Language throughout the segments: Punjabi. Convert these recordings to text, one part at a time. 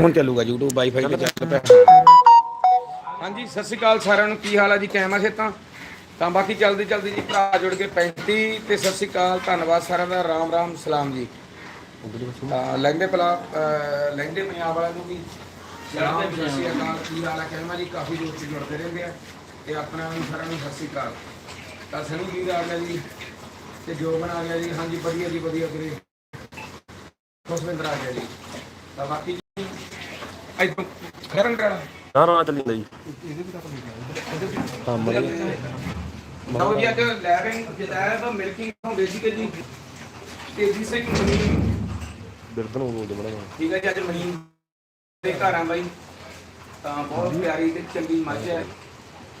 ਹੁਣ ਚੱਲੂਗਾ YouTube ਵਾਈਫਾਈ ਤੇ ਚੱਲ ਪਿਆ। ਹਾਂਜੀ, ਸਤਿ ਸ਼੍ਰੀ ਅਕਾਲ ਸਾਰਿਆਂ ਨੂੰ। ਕੀ ਹਾਲ ਹੈ ਜੀ? ਕੈਮਾ ਸੇ ਤਾਂ ਬਾਕੀ ਚਲਦੀ ਚਲਦੀ ਜੀ, ਭਰਾ ਜੁੜ ਕੇ 35 ਤੇ ਸਤਿ ਸ਼੍ਰੀ ਅਕਾਲ, ਧੰਨਵਾਦ ਸਾਰਿਆਂ ਦਾ। ਰਾਮ ਰਾਮ, ਸਲਾਮ ਜੀ। ਤਾਂ ਲਹਿੰਦੇ ਪਲਾ ਲਹਿੰਦੇ ਪੰਜਾਬ ਵਾਲਿਆਂ ਨੂੰ ਵੀ ਸਲਾਮ ਸਤਿ ਸ਼੍ਰੀ ਅਕਾਲ। ਕੀ ਹਾਲ ਹੈ ਕੈਮਾ ਜੀ? ਕਾਫੀ ਦੋਸਤ ਜੁੜਦੇ ਰਹਿੰਦੇ ਆ ਤੇ ਆਪਣਾ ਨੂੰ ਸਾਰਿਆਂ ਨੂੰ ਸਤਿ ਸ਼੍ਰੀ ਅਕਾਲ। ਤਾਂ ਸਨੀ ਵੀਰ ਆ ਗਿਆ ਜੀ ਤੇ ਜੋ ਬਣਾ ਗਿਆ ਜੀ। ਹਾਂਜੀ, ਵਧੀਆ ਜੀ, ਵਧੀਆ ਵੀਰੇ। ਖੁਸ਼ਵਿੰਦਰ ਆ ਗਿਆ ਜੀ। ਤਾਂ ਬਾਕੀ ਇੱਥੋਂ ਖਰਨ ਕਰਾ ਨਾ ਨਾ ਚੱਲੀ ਜਾਂਦਾ ਜੀ। ਹਾਂ ਲਓ ਜੀ ਅੱਜ ਲੈਬਿੰਗ ਜਦਾਇਬ ਮਿਲਕਿੰਗ ਤੋਂ ਬੇਸਿਕਲੀ ਤੇਜ਼ੀ ਸੇ ਮਨੀ ਬਿਰਦਨ ਨੂੰ ਬੋਲਦੇ ਮੜਾ ਠੀਕ ਹੈ ਜੀ ਅੱਜ ਮਨੀ ਦੇ ਘਰ ਆ ਬਾਈ। ਤਾਂ ਬਹੁਤ ਪਿਆਰੀ ਤੇ ਚੰਗੀ ਮੱਝ ਹੈ।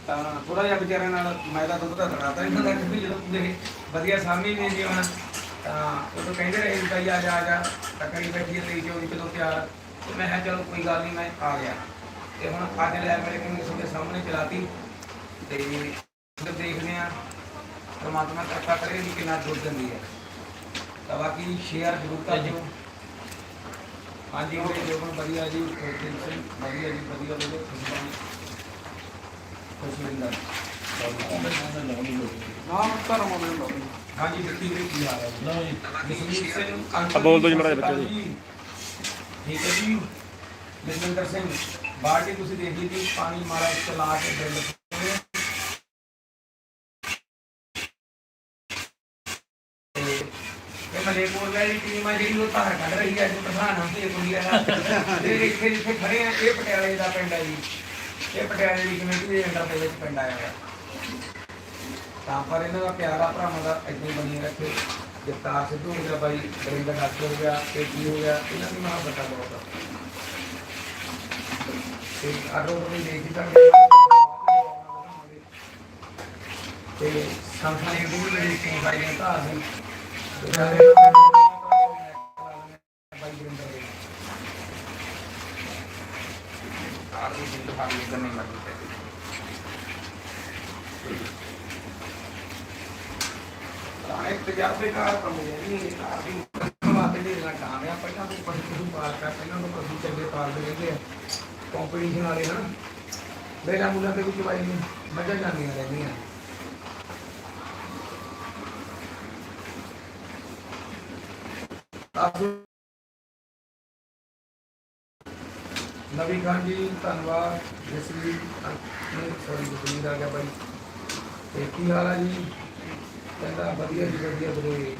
ਤਾਂ ਥੋੜਾ ਜਿਹਾ ਵਿਚਾਰਿਆਂ ਨਾਲ ਮੈਂ ਤਾਂ ਦੁੱਧ ਦਾ ਦੜਾਤਾ ਇਹਨਾਂ ਦਾ ਕਿ ਜਦੋਂ ਦੇ ਵਧੀਆ ਸਾਹਮਣੇ ਨੇ ਜੀ ਹੁਣ ਤਾਂ ਉਹ ਕਹਿੰਦੇ ਰਹੇ ਵੀ ਭਾਈ ਆ ਜਾ ਆ ਜਾ। ਤਾਂ ਕਰੀ ਬੈਠੀ ਤੇ ਜੋ ਵੀ ਕਦੋਂ ਤਿਆਰ। ਤੇ ਮੈਂ ਕਿਹਾ ਚਲੋ ਕੋਈ ਗੱਲ ਨਹੀਂ ਮੈਂ ਆ ਗਿਆ। ਤੇ ਹੁਣ ਅੱਜ ਲੈ ਮੇਰੇ ਕੋਲ ਤੁਹਾਡੇ ਸਾਹਮਣੇ ਚਲਾਤੀ। ਤੇ ਦੇਖਦੇ ਆ ਪਰਮਾਤਮਾ ਕਿਰਪਾ ਕਰੇ ਵੀ ਕਿੰਨਾ ਦੁੱਧ ਦਿੰਦੀ ਹੈ। ਤਾਂ ਬਾਕੀ ਸ਼ੇਅਰ ਜ਼ਰੂਰ ਕਰ ਦਿਓ। ਹਾਂਜੀ ਵੀਰੇ ਜੋ ਬਣ ਵਧੀਆ ਜੀ ਦਿਲ ਸਿੰਘ ਵਧੀਆ ਜੀ ਵਧੀਆ ਵਧੀਆ ਖੁਸ਼ਵਿੰਦਰ ਨਾਮ ਧਰਮ ਮੈਂ ਹਾਂਜੀ ਦਿੱਤੀ ਵੀਰੇ ਕੀ ਹਾਲ ਹੈ ਜੀ। ਸਿੰਘ ਆ ਬੋਲ ਦਿਓ ਜੀ ਮਾੜਾ ਸ਼੍ਰੀ ਅਕਾਲ ਠੀਕ ਹੈ ਜੀ। ਜਸਵਿੰਦਰ ਸਿੰਘ ਬਾਲਟੀ ਤੁਸੀਂ ਦੇਖ ਲਈ ਸੀ ਪਾਣੀ ਮਾਰਾ ਇੱਕ ਕੇ ਬਿੱਲ ਇਹ ਮਲੇਪੁਰ ਦਾ ਜਿਹੜੀ ਟੀਮ ਆ ਜਿਹੜੀ ਉਹ ਧਾਰ ਕੱਢ ਰਹੀ ਹੈ ਅੱਜ ਪ੍ਰਧਾਨ ਆ ਕੁੜੀਆ ਤੇ ਇੱਥੇ ਜਿੱਥੇ ਖੜੇ ਆ, ਇਹ ਪਟਿਆਲੇ ਦਾ ਪਿੰਡ ਹੈ ਜੀ। ਇਹ ਪਟਿਆਲੇ ਦੀ ਕਮੇਟੀ ਦੇ ਅੰਡਰ ਦੇ ਵਿੱਚ ਪਿੰਡ ਆਇਆ ਹੈ ਤਾਂ ਪਰ ਇਹਨਾਂ ਦਾ ਪਿਆਰਾ ਭਰਾਵਾਂ ਦਾ, ਇੱਦਾਂ ਹੀ ਬਣੀ ਰੱਖੇ। ਜਗਤਾਰ ਸਿੱਧੂ ਹੋ ਗਿਆ ਬਾਈ ਬਰਿੰਦਰ ਡਾਕਟਰ ਹੋ ਗਿਆ ਤੇ ਕੀ ਹੋ ਗਿਆ, ਇਹਨਾਂ ਦੀ ਮੁਹੱਬਤ ਆ ਬਹੁਤ ਆ। ਤੇ ਆਰੋ ਵੀ ਦੇਖੀ ਤਾਂ ਤੇ ਸੰਸਾਰੀ ਦੀ ਵੀ ਜਿਹੜੀ ਕੀ ਬਾਈ ਨੇ ਧਾਰ ਦੀ ਤੇ ਸਾਰੇ ਬਾਈ ਬਰਿੰਦਰ ਦੇ ਆਰੋ ਦੀ ਹਾਲੀ ਕਰਨੀ ਲੱਗੀ ਤੇ ਤਾਂ ਇੱਕ ਤਜਰਬੇਕਾਰ ਕੰਮ ਹੈ ਨਹੀਂ ਕਾਫੀ ਮਾਤੇ ਦੇ ਨਾਲ ਕੰਮ ਆ ਪਹਿਲਾਂ ਤੋਂ ਪਸ਼ੂ ਨੂੰ ਪਾਲ ਕਰ ਪਹਿਲਾਂ ਤੋਂ ਪਸ਼ੂ ਚੰਗੇ ਪਾਲਦੇ ਰਹਿੰਦੇ ਆ ਕੰਪੀਟੀਸ਼ਨ ਵਾਲੇ ਹਨ ਮੇਰਾ ਮੁੰਡਾ ਤੇ ਵਿੱਚ ਵਾਈ ਨਹੀਂ ਮਜ਼ਾ ਜਾਂਦੀਆਂ ਰਹਿੰਦੀਆਂ ਆਪ ਨਵੀ ਖਾਨ ਜੀ ਧੰਨਵਾਦ ਜਸਵੀ ਸੌਰੀ ਜਸਵੀਰ ਆ ਗਿਆ ਭਾਈ ਤੇ ਕੀ ਹਾਲ ਆ ਜੀ? ਕਹਿੰਦਾ ਵਧੀਆ ਜੀ ਵਧੀਆ ਵੀਰੇ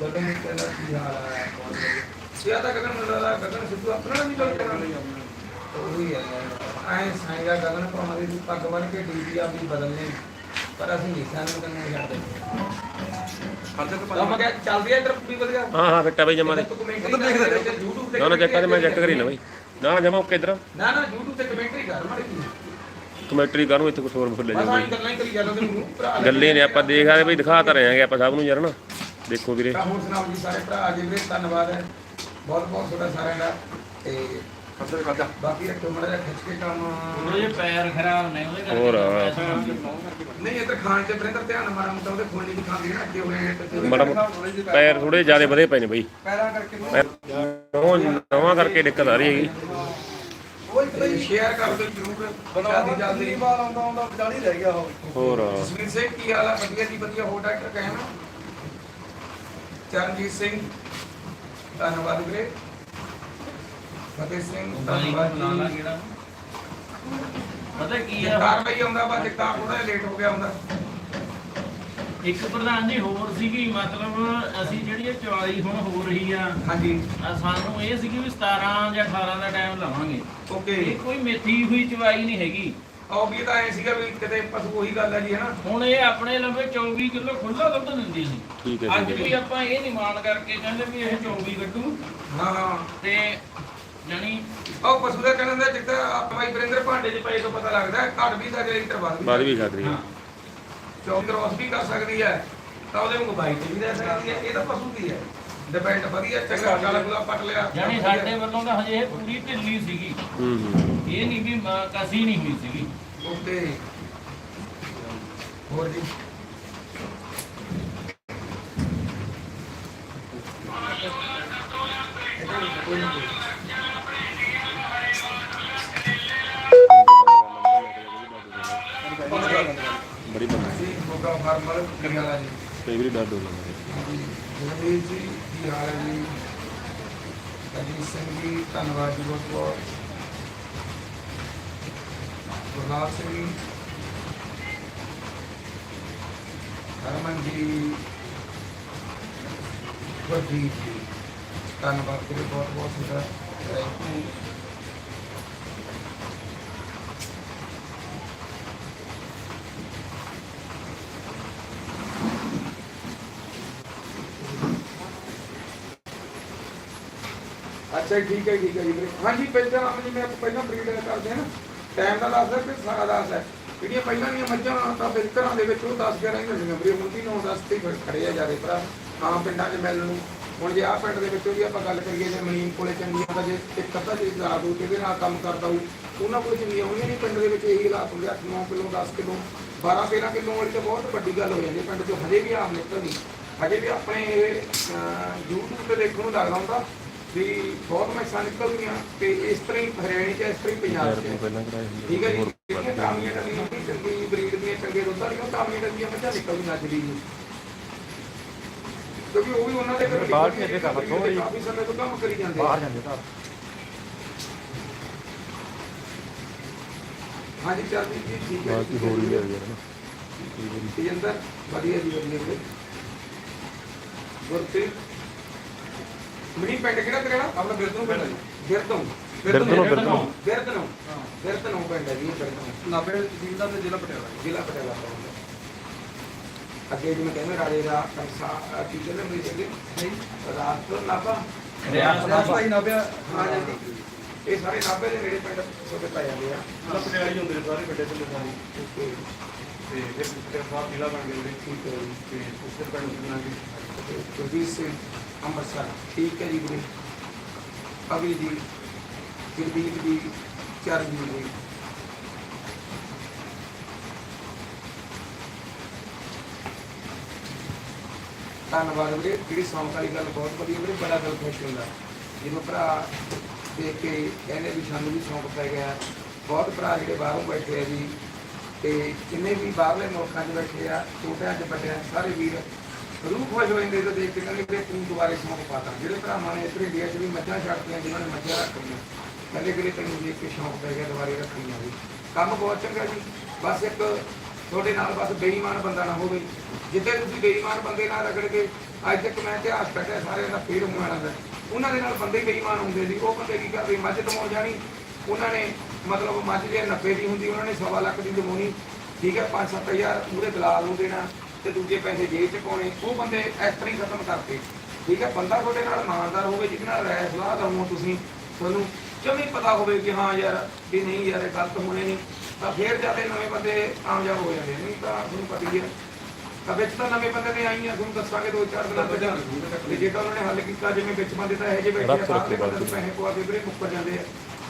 ਗਗਨ ਨੇ ਕਹਿੰਦਾ ਕੀ ਹਾਲ ਆ ਬਹੁਤ ਵਧੀਆ। ਸਿਆ ਤਾਂ ਗਗਨ ਮਿਲ ਰਿਹਾ ਗਗਨ ਸਿੱਧੂ ਆਪਣਾ ਵੀ ਗੱਲ ਕਰਾਂ ਉਹੀ ਹੈ ਐ ਸਾਈਗਾ ਗਗਨ ਭਾਵੇਂ ਦੀ ਪੱਗ ਬੰਨ ਕੇ ਡੀਪੀ ਆ ਵੀ ਬਦਲਨੇ। ਪਰ ਅਸੀਂ ਨਹੀਂ ਸਾਨੂੰ ਕੰਨੇ ਛੱਡਦੇ। ਤਾਂ ਮੈਂ ਕਿਹਾ ਚੱਲਦੀ ਹੈ ਇੱਧਰ ਵੀ ਵਧੀਆ। ਹਾਂ ਹਾਂ ਫਿੱਟਾ ਬਈ ਜਮਾ ਦੇ। ਉਧਰ ਦੇਖਦੇ YouTube ਤੇ ਨਾ ਨਾ ਚੈੱਕ ਕਰ ਮੈਂ ਚੈੱਕ ਕਰੀ ਨਾ ਬਈ। ਨਾ ਜਮਾ ਓਕੇ ਇਧਰ। ਨਾ ਨਾ YouTube ਤੇ ਕਮੈਂਟਰੀ ਕਰ ਮੜ ਕਮੈਂਟਰੀ ਕਰੂੰ ਇੱਥੇ ਕੁਝ ਹੋਰ ਬਸ ਆਹ ਜਾਂਦੇ ਗੱਲਾਂ ਹੀ ਕਰੀ ਜਾਂਦੇ ਨੂੰ ਭਰਾ ਗੱਲੇ ਨੇ ਆਪਾਂ ਦੇਖ ਆਏ ਬਈ ਦਿਖਾ ਤਾਂ ਰਹੇ ਆਂਗੇ ਆਪਾਂ ਸਭ ਨੂੰ ਯਾਰ ਨਾ। ਦੇਖੋ ਵੀਰੇ। ਤਾਂ ਹੁਣ ਸੁਣਾਓ ਜੀ ਸਾਰੇ ਭਰਾ ਜੀ ਵੀਰੇ ਧੰਨਵਾਦ ਹੈ। ਬਹੁਤ ਬਹੁਤ ਤੁਹਾਡਾ ਸਾਰਿਆਂ ਦਾ। ਤੇ ਬਾਕੀ ਰੱਖੋ ਮੜਾ ਜਿਹਾ ਖਿੱਚ ਕੇ ਕੰਮ। ਉਹਦੇ ਪੈਰ ਖਰਾਬ ਨੇ ਉਹਦੇ ਕਰਕੇ ਹੋਰ। ਨਹੀਂ ਇਹ ਤਾਂ ਖਾਣ ਤੇ ਬਰਿੰਦਰ ਧਿਆਨ ਮਾਰਾ ਮੁੰਡਾ ਉਹਦੇ ਖੋਲੀ ਨਹੀਂ ਖਾਂਦੀ ਨਾ ਅੱਗੇ ਹੋਏ ਨੇ ਮਾੜਾ ਪੈਰ ਥੋੜੇ ਜ਼ਿਆਦਾ ਵਧੇ ਪਏ ਨੇ ਬਈ। ਪੈਰਾਂ ਕਰਕੇ ਨਵਾਂ ਨਵਾਂ ਕਰਕੇ ਦਿੱਕਤ ਆ ਰਹੀ ਹੈਗੀ। ਉਹ ਸ਼ੇਅਰ ਕਰ ਦਿਓ ਜਰੂਰ ਜਲਦੀ ਜਲਦੀ ਬਾਲ ਆਉਂਦਾ ਆਉਂਦਾ ਵਿਚਾਲੀ ਰਹਿ ਗਿਆ ਉਹ। ਹੋਰ। ਜਸਵੀਰ ਸਿੰਘ ਕੀ ਹਾਲ ਆ? ਵਧੀਆ ਜੀ ਵਧੀਆ ਹੋ ਡਾਕਟਰ ਕਹੇ ਨਾ ਚਰਨਜੀਤ ਸਿੰਘ ਧੰਨਵਾਦ ਵੀਰੇ। ਫਤਿਹ ਸਿੰਘ ਧੰਨਵਾਦ ਲਾਲਾ ਜੀ। ਕਿਹੜਾ ਪਤਾ ਕੀ ਆ? ਜਗਤਾਰ ਬਈ ਆਉਂਦਾ ਬਾ ਜਗਤਾਰ ਥੋੜਾ ਲੇਟ ਹੋ ਗਿਆ ਹੁੰਦਾ ਇੱਕ ਪ੍ਰਧਾਨ ਜੀ ਹੋਰ ਸੀਗੀ ਮਤਲਬ ਅਸੀਂ ਜਿਹੜੀ ਇਹ 44 ਹੁਣ ਹੋ ਰਹੀ ਆ ਹਾਂਜੀ। ਸਾਨੂੰ ਇਹ ਸੀਗੀ ਵੀ 17 ਜਾਂ 18 ਦਾ ਟਾਈਮ ਲਾਵਾਂਗੇ। ਓਕੇ। ਇਹ ਕੋਈ ਮੇਥੀ ਹੋਈ ਚਵਾਈ ਨਹੀਂ ਹੈਗੀ। ਵੀ ਤਾਂ ਐ ਸੀਗਾ ਵੀ ਕਿਤੇ ਪਸ਼ੂ ਉਹੀ ਗੱਲ ਹੈ ਜੀ ਹਨਾ? ਹੁਣ ਇਹ ਆਪਣੇ ਲੰਬੇ 24 ਕਿਲੋ ਖੁੱਲਾ ਦੁੱਧ ਦਿੰਦੀ ਸੀ ਠੀਕ ਹੈ ਅੱਜ ਵੀ ਆਪਾਂ ਇਹ ਨਹੀਂ ਮਾਣ ਕਰਕੇ ਕਹਿੰਦੇ ਵੀ ਇਹ 24 ਕੱਢੂ। ਹਾਂ ਹਾਂ। ਤੇ ਜਾਨੀ ਉਹ ਪਸ਼ੂ ਦਾ ਕਹਿੰਦਾ ਹੁੰਦਾ ਜਿੱਦਾਂ ਆਪਾਂ ਭਾਈ ਬਰਿੰਦਰ ਭਾਂਡੇ 'ਚ ਪਏ ਤੋਂ ਪਤਾ ਲੱਗਦਾ ਘੱਟ ਵੀ ਸਕਦੀ ਲੀਟਰ ਵੱਧ ਬਾਅਦ ਵੀ ਸਕਦੀ ਹੈ। ਹਾਂ। ਚੌਕ ਕ੍ਰੋਸ ਵੀ ਕਰ ਸਕਦੀ ਹੈ ਤਾਂ ਉਹਦੇ ਨੂੰ ਬਾਈ ਤੇ ਵੀ ਰਹਿ ਸਕਦੀ ਹੈ। ਇਹ ਤਾਂ ਪਸ਼ੂ ਦੀ ਹੈ। ਡਿਪੈਂਡ ਵਧੀਆ ਚੰਗਾ ਗਲਾ ਗੁਲਾ ਪੱਟ ਲਿਆ। ਜਾਨੀ ਸਾਡੇ ਵੱਲੋਂ ਤਾਂ ਹਜੇ ਇਹ ਪੂਰੀ ਢਿੱਲੀ ਸੀਗੀ। ਹੂੰ ਹੂੰ। ਇਹ ਨਹੀਂ ਵੀ ਮ- ਕਸੀ ਨਹੀਂ ਹੋਈ ਸੀਗੀ। ਓਕੇ। ਹੋਰ ਜੀ? ਕੋਈ ਨਾ ਕਮਲ ਕਰਿਆਲਾ ਜੀ। ਕਈ ਵਾਰੀ ਡਰ ਡੋਲ ਲੈਂਦਾ ਜਗਦੀਸ਼ ਜੀ ਕੀ ਹਾਲ ਹੈ ਜੀ। ਅਜੀਤ ਸਿੰਘ ਜੀ ਧੰਨਵਾਦ ਜੀ ਬਹੁਤ ਬਹੁਤ। ਗੁਰਨਾਮ ਸਿੰਘ ਜੀ। ਹਰਮਨ ਜੀ। ਗੁਰਦੀਪ ਜੀ। ਧੰਨਵਾਦ ਜੀ ਬਹੁਤ ਬਹੁਤ। ਤੁਹਾਡਾ ਥੈਂਕ ਯੂ ਅੱਛਾ ਠੀਕ ਹੈ ਠੀਕ ਹੈ ਜੀ ਵੀਰੇ। ਹਾਂਜੀ, ਪਹਿਲਾਂ ਆਪ ਜੀ, ਮੈਂ ਪਹਿਲਾਂ ਬਰੀਡ ਕਰਦੇ ਹਾਂ ਨਾ। ਟਾਈਮ ਦਾ ਦੱਸਦਾ ਫਿਰ ਸਾਰਾ ਦੱਸ ਹੈ ਜਿਹੜੀਆਂ ਪਹਿਲਾਂ ਦੀਆਂ ਮੱਝਾਂ ਤਾਂ ਫਿਰ ਘਰਾਂ ਦੇ ਵਿੱਚ ਉਹ 10 11 ਹੀ ਹੁੰਦੀਆਂ ਵੀਰੇ, ਹੁਣ ਵੀ 9 10 ਤੇ ਖੜੇ ਆ ਜਾਰੇ ਭਰਾ। ਆਮ ਪਿੰਡਾਂ 'ਚ ਮਿਲਣ ਨੂੰ। ਹੁਣ ਜੇ ਆਹ ਪਿੰਡ ਦੇ ਵਿੱਚ ਉਹਦੀ ਆਪਾਂ ਗੱਲ ਕਰੀਏ, ਜੇ ਮਨੀਮ ਕੋਲੇ ਚੰਗੀਆਂ ਤਾਂ ਜੇ ਇੱਕ ਅੱਧਾ ਜੇ ਰਾਤ ਹੋ ਜਿਹਦੇ ਨਾਲ ਕੰਮ ਕਰਦਾ ਹੋਊ ਉਹਨਾਂ ਕੋਲ ਚੰਗੀਆਂ ਹੋਣੀਆਂ ਨਹੀਂ। ਪਿੰਡ ਦੇ ਵਿੱਚ ਇਹੀ ਹਾਲਾਤ ਹੁੰਦੇ 8 9 ਕਿਲੋ 10 ਕਿਲੋ 12 13 ਕਿਲੋ ਵਾਲੀ ਤਾਂ ਬਹੁਤ ਵੱਡੀ ਗੱਲ ਹੋ ਜਾਂਦੀ ਪਿੰਡ 'ਚੋਂ ਹਜੇ ਵੀ ਆਮ ਨਿਕਲਦੀ। ਹਜੇ ਵੀ ਆਪਣੇ YouTube ਤੇ ਦੇਖਣ ਨੂੰ ਲੱਗਦਾ ਹੁੰਦਾ। ਵੀ ਬਹੁਤ ਮੈਸਾਂ ਨਿਕਲਦੀਆਂ ਤੇ ਇਸ ਤਰ੍ਹਾਂ ਹੀ ਹਰਿਆਣੇ 'ਚ ਇਸ ਤਰ੍ਹਾਂ ਹੀ ਪੰਜਾਬ 'ਚ। ਠੀਕ ਹੈ ਜੀ? ਜਿਹੜੀਆਂ ਕਾਮੀਆਂ ਡੱਲੀਆਂ ਦੀ ਚੰਗੀ ਬਰੀਡ ਦੀਆਂ ਚੰਗੇ ਦੁੱਧ ਵਾਲੀਆਂ ਉਹ ਕਾਮੀਆਂ ਡੱਲੀਆਂ ਮੱਝਾਂ ਨਿਕਲਦੀਆਂ ਨੱਚਦੀ ਜੀ ਕਿਉਂਕਿ ਉਹ ਵੀ ਉਹਨਾਂ ਦੇ ਘਰ ਬਾਹਰ ਭੇਜੇ ਤਾਂ ਹੱਥੋਂ ਹੀ। ਕਾਫੀ ਸਮੇਂ ਤੋਂ ਕੰਮ ਕਰੀ ਜਾਂਦੇ। ਬਾਹਰ ਜਾਂਦੇ ਘਰ। ਹਾਂਜੀ ਚੱਲਦੀ ਜੀ ਠੀਕ ਹੈ ਬਾਕੀ ਹੋਰ ਹੀ ਆ ਯਾਰ ਨਾ। ਵਧੀਆ ਜੀ ਵਧੀਆ ਜੀ। ਗੁਰਪ੍ਰੀਤ ਮਿਨੀ ਪਿੰਡ ਕਿਹੜਾ ਤੇਰਾ? ਆਪਣਾ ਬਿਰਦੂ ਪਿੰਡ ਹੈ ਜੀ। ਗਿਰਦੋਂ ਬਿਰਧਨੋਂ, ਬਿਰਧਨੋਂ। ਗਿਰਦਨੋਂ ਹਾਂ ਗਿਰਦਨੋਂ ਪਿੰਡ ਹੈ ਜੀ ਗਿਰਦਨੋਂ ਨਾਭੇ ਜ਼ਿਲ੍ਹਾ ਤੇ ਜ਼ਿਲ੍ਹਾ ਪਟਿਆਲਾ। ਜ਼ਿਲ੍ਹਾ ਪਟਿਆਲਾ। ਅੱਗੇ ਜਿਵੇਂ ਕਹਿੰਦੇ ਰਾਜੇ ਦਾ ਕੰਸਾ ਕੀ ਕਹਿੰਦੇ ਮੇਰੇ ਜਗੇ ਨਹੀਂ। ਰਾਤ ਤੋਂ ਨਾਭਾ। ਰਿਆਸਤ ਰਿਆਸਤ ਭਾਈ ਨਾਭੇ ਹਾਂ। ਜੀ। ਇਹ ਸਾਰੇ ਨਾਭੇ ਦੇ ਨੇੜੇ ਪਿੰਡ ਛੋਟੇ ਪੈ ਜਾਂਦੇ ਆ। ਜ਼ਿਲ੍ਹਾ ਪਟਿਆਲਾ ਹੀ ਹੁੰਦੇ ਨੇ ਸਾਰੇ ਵੱਡੇ ਤੋਂ ਸਾਰੇ। ਤੇ ਤੇ ਫਿਰ ਫਿਰ ਸਾਹਿਬ ਜ਼ਿਲ੍ਹਾ ਬਣ ਗਏ ਠੀਕ ਹੈ ਤੇ ਉਸੇ ਪਿੰਡ ਦੇ ਨਾਲ ਜੀ ਗੁਰਜੀਤ ਸਿੰਘ। ਅੰਮ੍ਰਿਤਸਰ। ਠੀਕ ਹੈ ਜੀ ਵੀਰੇ। ਅਭੀ ਜੀ ਗੁਰਦੀਪ ਜੀ ਚਰਨਜੀਤ ਜੀ ਧੰਨਵਾਦ ਵੀਰੇ। ਜਿਹੜੀ ਸੌਂਕ ਵਾਲੀ ਗੱਲ ਬਹੁਤ ਵਧੀਆ ਵੀਰੇ, ਬੜਾ ਦਿਲ ਖੁਸ਼ ਹੁੰਦਾ। ਜਦੋਂ ਭਰਾ ਦੇਖ ਕੇ ਕਹਿੰਦੇ ਵੀ ਸਾਨੂੰ ਵੀ ਸ਼ੌਂਕ ਪੈ ਗਿਆ। ਬਹੁਤ ਭਰਾ ਜਿਹੜੇ ਬਾਹਰੋਂ ਬੈਠੇ ਆ ਜੀ। ਤੇ ਜਿੰਨੇ ਵੀ ਬਾਹਰਲੇ ਮੁਲਕਾਂ 'ਚ ਬੈਠੇ ਆ, ਛੋਟਿਆਂ 'ਚ ਵੱਡਿਆਂ ਸਾਰੇ ਵੀਰ ਰੂਹ ਖੁਸ਼ ਹੋ ਜਾਂਦੇ ਤੇ ਦੇਖ ਕੇ, ਕਹਿੰਦੇ ਵੀਰੇ ਤੂੰ ਦੁਬਾਰੇ ਸ਼ੌਂਕ ਪਾਤਾ ਜਿਹੜੇ ਭਰਾਵਾਂ ਨੇ ਇੱਧਰ ਇੰਡੀਆ 'ਚ ਵੀ ਮੱਝਾਂ ਛੱਡਤੀਆਂ, ਜਿਨ੍ਹਾਂ ਨੇ ਮੱਝਾਂ ਰੱਖੀਆਂ। ਕਹਿੰਦੇ ਵੀਰੇ ਤੈਨੂੰ ਦੇਖ ਕੇ ਸ਼ੌਂਕ ਪੈ ਗਿਆ ਦੁਬਾਰੇ ਰੱਖੀਆਂ ਵੀ। ਕੰਮ ਬਹੁਤ ਚੰਗਾ ਜੀ। ਬਸ ਇੱਕ ਤੁਹਾਡੇ ਨਾਲ ਬਸ ਬੇਈਮਾਨ ਬੰਦਾ ਨਾ ਹੋਵੇ। ਜਿੱਦੇ ਤੁਸੀਂ ਬੇਈਮਾਨ ਬੰਦੇ ਨਾਲ ਰਗੜ ਕੇ, ਅੱਜ ਤੱਕ ਮੈਂ ਇਤਿਹਾਸ ਕੱਢਿਆ ਸਾਰਿਆਂ ਦਾ ਫੇਰ ਹੋਣਾ ਦਾ ਉਹਨਾਂ ਦੇ ਨਾਲ ਬੰਦੇ ਬੇਈਮਾਨ ਹੁੰਦੇ ਸੀ। ਉਹ ਬੰਦੇ ਕੀ ਕਰਦੇ? ਮੱਝ ਦਮਾਉਣ ਜਾਣੀ। ਉਹਨਾਂ ਨੇ ਮਤਲਬ ਮੱਝ ਜੇ 90 ਦੀ ਹੁੰਦੀ, ਉਹਨਾਂ ਨੇ ਸਵਾ ਲੱਖ ਦੀ ਦਮਾਉਣੀ ਠੀਕ ਹੈ 5-7000 ਪੂਰੇ ਦਲਾਲ ਨੂੰ ਦੇਣਾ। ਤੇ ਦੂਜੇ ਪੈਸੇ ਜੇਬ ਚ ਪਾਉਣੇ ਉਹ ਬੰਦੇ ਇਸ ਤਰ੍ਹਾਂ ਹੀ ਖਤਮ ਕਰਤੇ ਠੀਕ ਹੈ ਬੰਦਾ ਤੁਹਾਡੇ ਨਾਲ ਇਮਾਨਦਾਰ ਹੋਵੇ ਜਿਹਦੇ ਨਾਲ ਰਾਏ ਸਲਾਹ ਦਵੋ ਤੁਸੀਂ ਤੁਹਾਨੂੰ ਜਮੀ ਪਤਾ ਹੋਵੇ ਕਿ ਹਾਂ ਯਾਰ ਵੀ ਨਹੀਂ ਯਾਰ ਇਹ ਗਲਤ ਹੋਣੇ ਨਹੀਂ ਤਾਂ ਫੇਰ ਜਾਂਦੇ ਨਵੇਂ ਬੰਦੇ ਕਾਮਯਾਬ ਹੋ ਜਾਂਦੇ ਨਹੀਂ ਤਾਂ ਤੁਹਾਨੂੰ ਪਤਾ ਹੀ ਹੈ ਤਾਂ ਵਿੱਚ ਤਾਂ ਨਵੇਂ ਬੰਦੇ ਨੇ ਆਈਆਂ ਤੁਹਾਨੂੰ ਦੱਸਾਂਗੇ ਦੋ ਚਾਰ ਦਿਨਾਂ ਤੱਕ ਤੇ ਜੇ ਤਾਂ ਉਹਨਾਂ ਨੇ ਹੱਲ ਕੀਤਾ ਜਿਵੇਂ ਵਿੱਚ ਬੰਦੇ ਤਾਂ ਇਹੋ ਜਿਹੇ ਬੈਠੇ ਰੱਖੇ ਬੰਦੇ ਪੈਸੇ ਪਵਾ ਕੇ ਵੀਰੇ ਮੁੱਕਰ ਜਾਂਦੇ ਆ।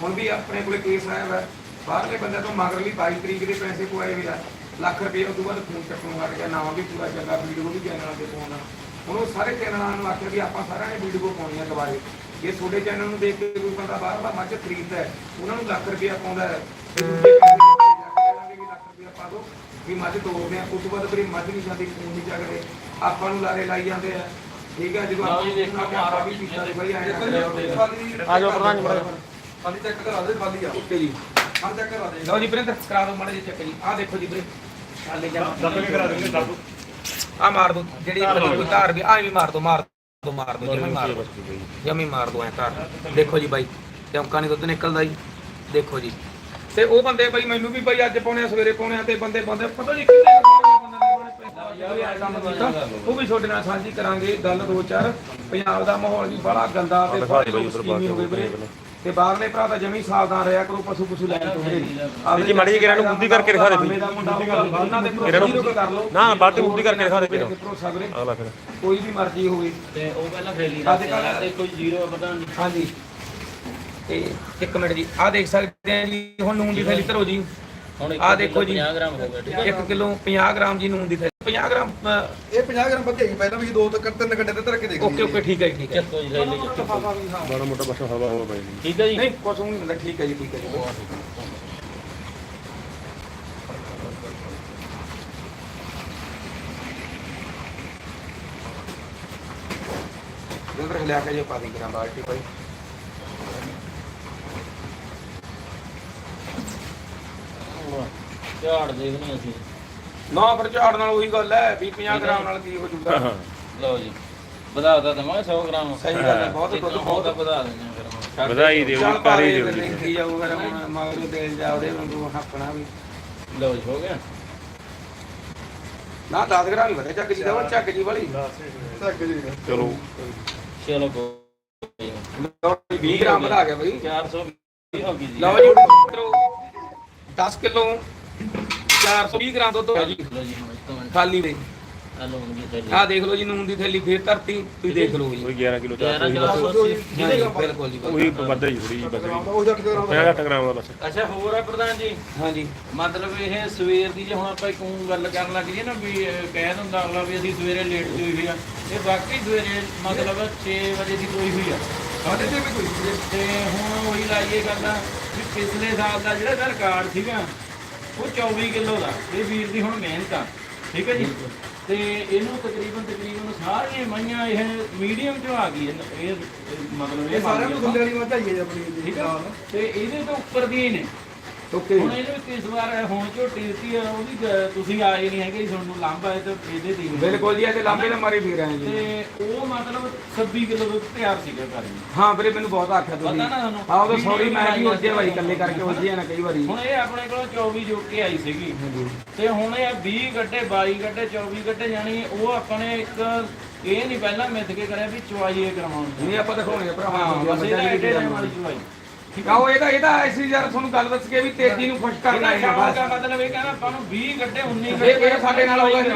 ਹੁਣ ਵੀ ਆਪਣੇ ਕੋਲੇ ਕੇਸ ਆਇਆ ਵਾ। ਬਾਹਰਲੇ ਬੰਦੇ ਤੋਂ ਮਗਰਲੀ 22 ਤਰੀਕ ਦੇ ਪੈਸੇ ਪਵਾਏ ਵੀ ਆ। ਲੱਖ ਰੁਪਏ ਤੋਂ ਬਾਅਦ ਫੋਨ ਚੱਕਣ ਹਟ ਗਿਆ ਨਾਮ ਵੀ ਪੂਰਾ ਚੰਗਾ ਵੀਡੀਓ ਵੀ ਚੈਨਲ ਤੇ ਪਾਉਣਾ ਹੁਣ ਉਹ ਸਾਰੇ ਚੈਨਲਾਂ ਨੂੰ ਆਖਿਆ ਵੀ ਆਪਾਂ ਸਾਰਿਆਂ ਨੇ ਵੀਡੀਓ ਪਾਉਣੀਆਂ ਦੁਬਾਰੇ ਜੇ ਤੁਹਾਡੇ ਚੈਨਲ ਨੂੰ ਦੇਖ ਕੇ ਕੋਈ ਬੰਦਾ ਬਾਹਰ ਦਾ ਮੱਝ ਖਰੀਦਦਾ ਹੈ ਉਹਨਾਂ ਨੂੰ ਲੱਖ ਰੁਪਏ ਪਾਉਂਦਾ ਹੈ। ਵੀ ਮੱਝ ਤੋੜਦੇ ਆ ਉਸ ਤੋਂ ਬਾਅਦ ਫਿਰ ਮੱਝ ਨਹੀਂ ਜਾਂਦੀ ਖੂਨ ਨਹੀਂ ਚੱਕਦੇ। ਆਪਾਂ ਨੂੰ ਲਾਰੇ ਲਾਈ ਜਾਂਦੇ ਆ। ਠੀਕ ਹੈ ਜਦੋਂ ਜੀ, ਦੇਖੋ ਆਪਾਂ ਆਪਾਂ ਵੀ ਪੀਤਾ ਬਈ ਆਇਆ ਆ ਜਾਓ ਪ੍ਰਧਾਨ ਜੀ, ਮਾੜਾ ਖਾਲੀ ਚੈੱਕ ਕਰਾ ਦੇ ਖਾਲੀ ਆ। ਓਕੇ ਜੀ। ਹਾਂ ਚੈੱਕ ਕਰਾ ਦੇ ਲਓ ਜੀ ਪ੍ਰਿੰਦਰ ਕਰਾ ਦਿਓ ਮਾੜਾ ਜੀ ਚੈੱਕ ਜੀ। ਆਹ ਦੇਖੋ ਜੀ ਵੀਰੇ ਆ ਮਾਰ ਦੋ ਜਿਹੜੀ ਕੋਈ ਧਾਰ ਵੀ ਆ ਵੀ ਮਾਰ ਦੋ ਮਾਰ ਦੋ ਮਾਰ ਦੋ ਜਿਵੇਂ ਮਾਰ ਦੋ। ਜਮੀ ਮਾਰ ਦੋ ਐ ਧਾਰ। ਦੇਖੋ ਜੀ ਬਾਈ ਚੌਂਕਾ ਨਹੀਂ ਦੁੱਧ ਨਿਕਲਦਾ ਜੀ। ਦੇਖੋ ਜੀ। ਤੇ ਉਹ ਬੰਦੇ ਬਾਈ ਮੈਨੂੰ ਵੀ ਬਾਈ ਅੱਜ ਪਾਉਣੇ ਆ ਸਵੇਰੇ ਪਾਉਣੇ ਆ ਤੇ ਬੰਦੇ ਬੰਦੇ ਪਤਾ ਨਹੀਂ ਕਿੰਨੇ ਉਹ ਵੀ ਤੁਹਾਡੇ ਨਾਲ ਸਾਂਝੀ ਕਰਾਂਗੇ ਗੱਲ ਦੋ ਚਾਰ। ਪੰਜਾਬ ਦਾ ਮਾਹੌਲ ਵੀ ਬੜਾ ਗੰਦਾ ਤੇ ਸਕੀਮੀ ਹੋ ਬਾਕੀ ਤੇ ਬਾਹਰਲੇ ਭਰਾ ਤਾਂ ਜਮੀ ਸਾਵਧਾਨ ਰਿਹਾ ਕਰੋ ਪਸ਼ੂ ਪਸ਼ੂ ਲੈਣ ਤੋਂ ਵੀਰੇ ਵੀਰ ਜੀ, ਮਾੜੀ ਜਿਹੀ ਨੂੰ ਬੁੱਧੀ ਕਰਕੇ ਦਿਖਾ ਦੇ ਦੇ ਕਿਰਾਂ ਨੂੰ ਭਰੋਸੇ ਕਰ ਲਓ। ਨਾ, ਬਾਲਟੀ ਬੁੱਧੀ ਕਰਕੇ ਦਿਖਾ ਦੇ। ਤੇ ਭਰੋਸਾ ਵੀਰੇ ਅਗਲਾ ਫਿਰ। ਕੋਈ ਵੀ ਮਰਜ਼ੀ ਹੋਵੇ। ਤੇ ਉਹ ਪਹਿਲਾਂ ਫੇਲੀ ਅੱਜ ਤੇ ਕੋਈ ਜ਼ੀਰੋ ਪਤਾ ਨਹੀਂ। ਹਾਂਜੀ। ਤੇ ਇੱਕ ਮਿੰਟ ਜੀ ਆਹ ਦੇਖ ਸਕਦੇ ਆ ਜੀ ਹੁਣ ਨੂਨ ਦੀ ਥੈਲੀ ਧਰੋ ਜੀ। ਹੁਣ ਆਹ ਦੇਖੋ ਜੀ। 50 ਗ੍ਰਾਮ ਹੋ ਗਿਆ ਠੀਕ ਹੈ 1 ਕਿਲੋ 50 ਗ੍ਰਾਮ ਜੀ ਨੂਨ ਦੀ 50 ਗ੍ਰਾਮ ਇਹ 50 ਗ੍ਰਾਮ ਬੱਧੇ ਪਹਿਲਾਂ ਵੀ ਦੋ ਤੱਕ ਤਿੰਨ ਘੰਟੇ ਤੱਕ ਰੱਖ ਦੇ ਓਕੇ ਓਕੇ ਠੀਕ ਹੈ ਠੀਕ ਹੈ। ਚੱਕੋ ਜੀ ਲੈ ਲਈ ਬੜਾ ਮੋਟਾ ਬਸ ਹਵਾ ਹਵਾ ਪਈ ਠੀਕ ਹੈ ਜੀ। ਨਹੀਂ ਕੁਝ ਨਹੀਂ ਹੁੰਦਾ ਠੀਕ ਹੈ ਜੀ ਠੀਕ ਹੈ ਜੀ। ਇਧਰ ਲਿਆ ਕੇ ਜੇ ਪਾ ਦੇ ਗ੍ਰਾਮ ਬਾਲਟੀ ਭਾਈ। ਝਾੜ ਦੇਖਣੀ ਅਸੀਂ। ਨਾ ਝਾੜ ਨਾਲ ਉਹੀ ਗੱਲ ਹੈ ਵੀ 50 ਗ੍ਰਾਮ ਨਾਲ ਕੀ ਹੋ ਜੂਗਾ। ਲਓ ਜੀ ਵਧਾ ਤਾ ਦਵਾਂਗੇ 100 ਗ੍ਰਾਮ। ਸਹੀ ਗੱਲ ਹੈ ਬਹੁਤ ਦੁੱਧ ਬਹੁਤ ਬਹੁਤ ਵਧਾ ਦਿੰਦੇ ਆ ਫਿਰ। ਵਧਾਈ ਕਰ ਦੇ ਫਿਰ ਜੀ ਦੇਖੀ ਜਾਊਗਾ ਹੁਣ ਮਗਰ ਦੇ ਜਾ ਉਹਦੇ ਵਾਂਗੂ ਵੀ। ਲਓ ਜੀ ਹੋ ਗਿਆ। ਨਾ 10 ਗ੍ਰਾਮ ਹੀ ਵਧੇ ਚੱਕ ਜੀ ਦਾ ਚੱਕ ਜੀ ਵਾਲੀ। ਚੱਕ ਜੀ ਚਲੋ। ਚਲੋ ਨੀ। 20 ਗ੍ਰਾਮ ਵਧਾ ਗਿਆ ਬਈ। 400 ਹੋ ਗਈ ਜੀ। ਲਓ ਜੀ ਮਿੱਤਰੋ 10 ਕਿਲੋ। 420 ਗ੍ਰਾਮ ਦੁੱਧ ਹੋਇਆ ਜੀ। ਲਓ ਹੁਣ ਖਾਲੀ ਦੇ। ਆ ਥੈਲੀ। ਆਹ ਦੇਖ ਲਓ ਜੀ ਨੂਨ ਦੀ ਥੈਲੀ ਫੇਰ ਧਰਤੀ ਤੁਸੀਂ ਦੇਖ ਲਓ ਜੀ। ਕੋਈ 11 ਕਿਲੋ ਚਾਰ 11 ਸੌ ਕਿਲੋ ਹੀ ਸੌ ਹਾਂਜੀ, ਬਿਲਕੁਲ ਜੀ ਉਹੀ ਵੱਧ ਹੀ ਥੋੜੀ ਜਿਹੀ ਬਸ ਉਹ ਜੱਟ ਗ੍ਰਾਮ ਮੈਂ 8 ਗ੍ਰਾਮ ਦਾ ਬਸ ਅੱਛਾ ਹੋਰ ਆ ਪ੍ਰਧਾਨ ਜੀ? ਹਾਂਜੀ ਮਤਲਬ ਇਹ ਸਵੇਰ ਦੀ ਜੇ ਹੁਣ ਆਪਾਂ ਇੱਕ ਊਂ ਗੱਲ ਕਰਨ ਲੱਗ ਜੀਏ ਨਾ ਵੀ ਅਹ, ਕਹਿ ਦਿੰਦਾ ਅਗਲਾ ਵੀ ਅਸੀਂ ਸਵੇਰੇ ਲੇਟ ਹੋਈ ਹੋਈ ਆ। ਇਹ ਵਾਕਈ ਸਵੇਰੇ ਮਤਲਬ 6 ਵਜੇ ਦੀ ਕੋਈ ਹੋਈ ਆ। ਸਾਡੇ ਤੇ ਵੀ ਕੋਈ। ਤੇ ਹੁਣ ਉਹੀ ਲਾਈਏ ਗੱਲ ਵੀ ਪਿਛਲੇ ਸਾਲ ਦਾ ਜਿਹੜਾ ਇਹਦਾ ਰਿਕਾਰਡ ਸੀਗਾ ਉਹ 24 ਕਿਲੋ ਦਾ ਇਹ ਵੀਰ ਦੀ ਹੁਣ ਮਿਹਨਤ ਆ। ਠੀਕ ਹੈ ਜੀ? ਤੇ ਇਹਨੂੰ ਤਕਰੀਬਨ ਤਕਰੀਬਨ ਸਾਰੀਆਂ ਮਈਆਂ ਇਹ ਮੀਡੀਅਮ ਚ ਆ ਗਈ ਇਹ ਇਹ ਮਤਲਬ ਇਹ ਇਹ ਸਾਰਿਆਂ ਨੂੰ ਥੱਲੇ ਵਾਲੀ ਮੱਝ ਆਈ ਹੈ ਆਪਣੀ ਠੀਕ ਹੈ? ਤੇ ਇਹਦੇ ਤੋਂ ਉੱਪਰ ਦੀ ਨੇ ਓਕੇ। ਹੁਣ ਇਹਦੇ ਵਿੱਚ ਇਸ ਵਾਰ ਹੁਣ ਝੋਟੀ ਦਿੱਤੀ ਆ ਉਹਦੀ ਗ- ਤੁਸੀਂ ਆਏ ਨਹੀਂ ਹੈਗੇ ਜੀ, ਤੁਹਾਨੂੰ ਲਾਂਭਾ ਹੈ ਤੇ ਇਹਦੇ ਦੀ ਬਿਲਕੁਲ ਜੀ ਇਹਦੇ ਲਾਂਬੇ ਨਾਲ ਮਾਰੀ ਫਿਰ ਆਏ ਜੀ। ਤੇ ਉਹ ਮਤਲਬ 26 ਕਿਲੋ ਦੁੱਧ ਤਿਆਰ ਸੀਗਾ ਘਰ ਜੀ ਹਾਂ ਵੀਰੇ ਮੈਨੂੰ ਬਹੁਤ ਆਖਿਆ ਤੁਸੀਂ। ਪਤਾ ਨਾ ਤੁਹਾਨੂੰ? ਆਹ ਉਹ ਸੌਰੀ ਮੈਂ ਵੀ ਉੱਜੇ ਵਾਰੀ ਇਕੱਲੇ ਕਰਕੇ ਉੱਜੇ ਨਾ ਕਈ ਵਾਰੀ। ਹੁਣ ਇਹ ਆਪਣੇ ਕੋਲ 24 ਜੋ ਕੇ ਆਈ ਸੀਗੀ। ਤੇ ਹੁਣ ਇਹ 20 ਗੱਡੇ 22 ਗੱਡੇ 24 ਗੱਡੇ ਜਾਣੀ ਉਹ ਆਪਾਂ ਨੇ ਇੱਕ ਇਹ ਨਹੀਂ ਪਹਿਲਾਂ ਮਿੱਥ ਕੇ ਕਰਿਆ ਵੀ ਚੁਆਈ ਇਹ ਕਰਵਾਉਣੀ ਨਹੀਂ ਆਪਾਂ ਦਿਖਾਉਣੇ ਆ ਭਰਾਵਾਂ ਹਾਂ ਨੂੰ ਬਸ ਇਹਦਾ ਐਡੇ ਟਾਈਮ ਵਾਲੀ ਚੁਆਈ। ਕਾਓ ਇਹਦਾ ਇਹਦਾ ਐਸੀ ਯਾਰ ਤੁਹਾਨੂੰ ਗੱਲ ਦੱਸ ਕੇ ਵੀ ਤੇਜ਼ੀ ਨੂੰ ਖੁਸ਼ ਕਰਨਾ ਹੈ ਬਸ। ਦਾ ਮਤਲਬ ਇਹ ਕਹਿੰਦਾ ਆਪਾਂ ਨੂੰ 20 ਗੱਡੇ 19 ਇਹ ਇਹ ਸਾਡੇ ਨਾਲ ਹੋਗਾ ਜੀ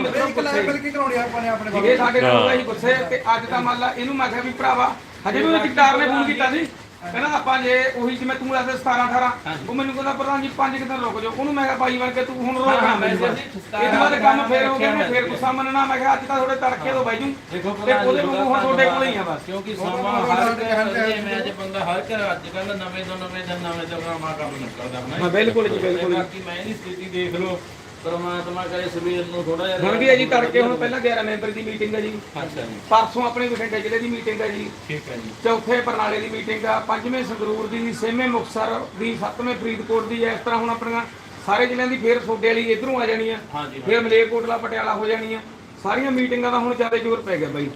ਕੇ ਕਰਾਉਣੀ ਆ ਆਪਾਂ ਨੇ ਆਪਣੇ ਇਹ ਸਾਡੇ ਨਾਲ ਹੋਗਾ ਜੀ ਗੁੱਸੇ ਤੇ ਅੱਜ ਤਾਂ ਮੰਨ ਲਾ ਇਹਨੂੰ ਮੈਂ ਕਿਹਾ ਵੀ ਭਰਾਵਾ ਹਜੇ ਵੀ ਉਹ ਟਿਕਟਾਰ ਨੇ ਫੋਨ ਕੀਤਾ ਸੀ। ਕਹਿੰਦਾ ਆਪਾਂ ਜੇ ਉਹੀ ਜਿਵੇਂ ਤੂੰ ਦੱਸ 17 18 ਉਹ ਮੈਨੂੰ ਕਹਿੰਦਾ ਪ੍ਰਧਾਨ ਜੀ 5 ਦਿਨ ਰੁਕ ਜਾਓ। ਉਹਨੂੰ ਮੈਂ ਕਿਹਾ ਬਾਈ ਬਣ ਕੇ ਤੂੰ ਹੁਣ ਰੋਕ ਨਾ ਮੈਨੂੰ ਵੈਸੇ ਬਸ। ਅਸੀਂ ਇਹ ਤੋਂ ਬਾਅਦ ਕੰਮ ਫੇਰ ਹੋ ਗਿਆ ਮੈਂ। ਫੇਰ ਗੁੱਸਾ ਮੰਨਣਾ ਮੈਂ ਕਿਹਾ ਅੱਜ ਤਾਂ ਥੋੜੇ ਤੜਕੇ ਤੋਂ ਬਾਈ ਜੂ। ਦੇਖੋ ਉਹਦੇ ਵਾਂਗੂ ਹੁਣ ਤੁਹਾਡੇ ਕੋਲ ਹੀ ਆ ਬਸ। ਕਿਉਂਕਿ ਸਮਾਂ ਹਰ ਮੈਂ ਅੱਜ ਬੰਦਾ ਹਰ ਘਰ ਅੱਜ ਕੱਲ ਨਵੇਂ ਤੋਂ ਨਵੇਂ ਦਿਨ ਨਵੇਂ ਤੋਂ ਨਵਾਂ ਕੰਮ ਨਿਕਲਦਾ ਬਣਾ ਬਿਲਕੁਲ ਜੀ, ਬਿਲਕੁਲ। ਬਾਕੀ ਮੈਂ ਇਹਦੀ ਸਥਿਤੀ ਦੇਖ ਲਓ। ਪਰਮਾਤਮਾ ਕਰੇ ਸਵੇਰ ਨੂੰ ਥੋੜਾ ਜਿਹਾ ਹੁਣ ਵੀ ਹੈ ਜੀ ਤੜਕੇ ਹੁਣ ਪਹਿਲਾਂ 11 ਮੈਂਬਰ ਦੀ ਮੀਟਿੰਗ ਹੈ ਜੀ। ਅੱਛਾ ਜੀ। ਪਰਸੋਂ ਆਪਣੇ ਬਠਿੰਡੇ ਜ਼ਿਲ੍ਹੇ ਦੀ ਮੀਟਿੰਗ ਹੈ ਜੀ। ਠੀਕ ਹੈ ਜੀ। ਚੌਥੇ ਬਰਨਾਲੇ ਦੀ ਮੀਟਿੰਗ ਆ ਪੰਜਵੇਂ ਸੰਗਰੂਰ ਦੀ ਛੇਵੇਂ ਮੁਕਤਸਰ ਦੀ ਸੱਤਵੇਂ ਫਰੀਦਕੋਟ ਦੀ ਇਸ ਤਰ੍ਹਾਂ ਹੁਣ ਆਪਣੀਆਂ ਸਾਰੇ ਜ਼ਿਲ੍ਹਿਆਂ ਦੀ ਫੇਰ ਸੋਡੇ ਵਾਲੀ ਇਧਰੋਂ ਆ ਜਾਣੀ ਆ। ਫੇਰ ਮਲੇਰਕੋਟਲਾ ਪਟਿਆਲਾ ਹੋ ਜਾਣੀ ਆ। ਸਾਰੀਆਂ ਮੀਟਿੰਗਾਂ ਦਾ ਹੁਣ ਜ਼ਿਆਦਾ ਜ਼ੋਰ ਪੈ ਗਿਆ ਬਾਈ।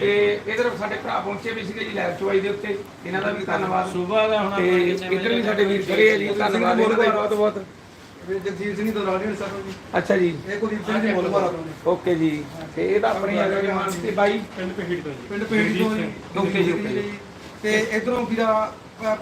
ਤੇ ਇਧਰ ਸਾਡੇ ਭਰਾ ਪਹੁੰਚੇ ਵੀ ਸੀਗੇ ਜੀ ਲੈਬ ਚੁਆਈ ਦੇ ਉੱਤੇ। ਇਹਨਾਂ ਦਾ ਵੀ ਧੰਨਵਾਦ। ਸਵੇਰ ਦਾ ਹੁਣ ਇੱਧਰ ਵੀ ਸਾਡੇ ਵੀਰ ਖੜੇ ਆ ਜੀ ਧੰਨਵਾਦ ਬਹੁਤ ਬਹੁਤ ਵੀ ਜਗਜੀਤ ਸਿੰਘ ਤੋਂ ਰਾਣੀ ਸਰ ਜੀ ਅੱਛਾ ਜੀ। ਇਹ ਕੁਲਦੀਪ ਸਿੰਘ ਜੀ ਮੁੱਲ ਮਾਰਾ ਤੋਂ ਓਕੇ ਜੀ। ਤੇ ਇਹ ਤਾਂ ਆਪਣੀ ਆ ਗਈ ਮਾਨਸੀ ਬਾਈ। ਪਿੰਡ ਪੀੜ ਤੋਂ ਜੀ। ਓਕੇ ਜੀ, ਓਕੇ ਜੀ। ਤੇ ਇਧਰੋਂ ਵੀਰਾ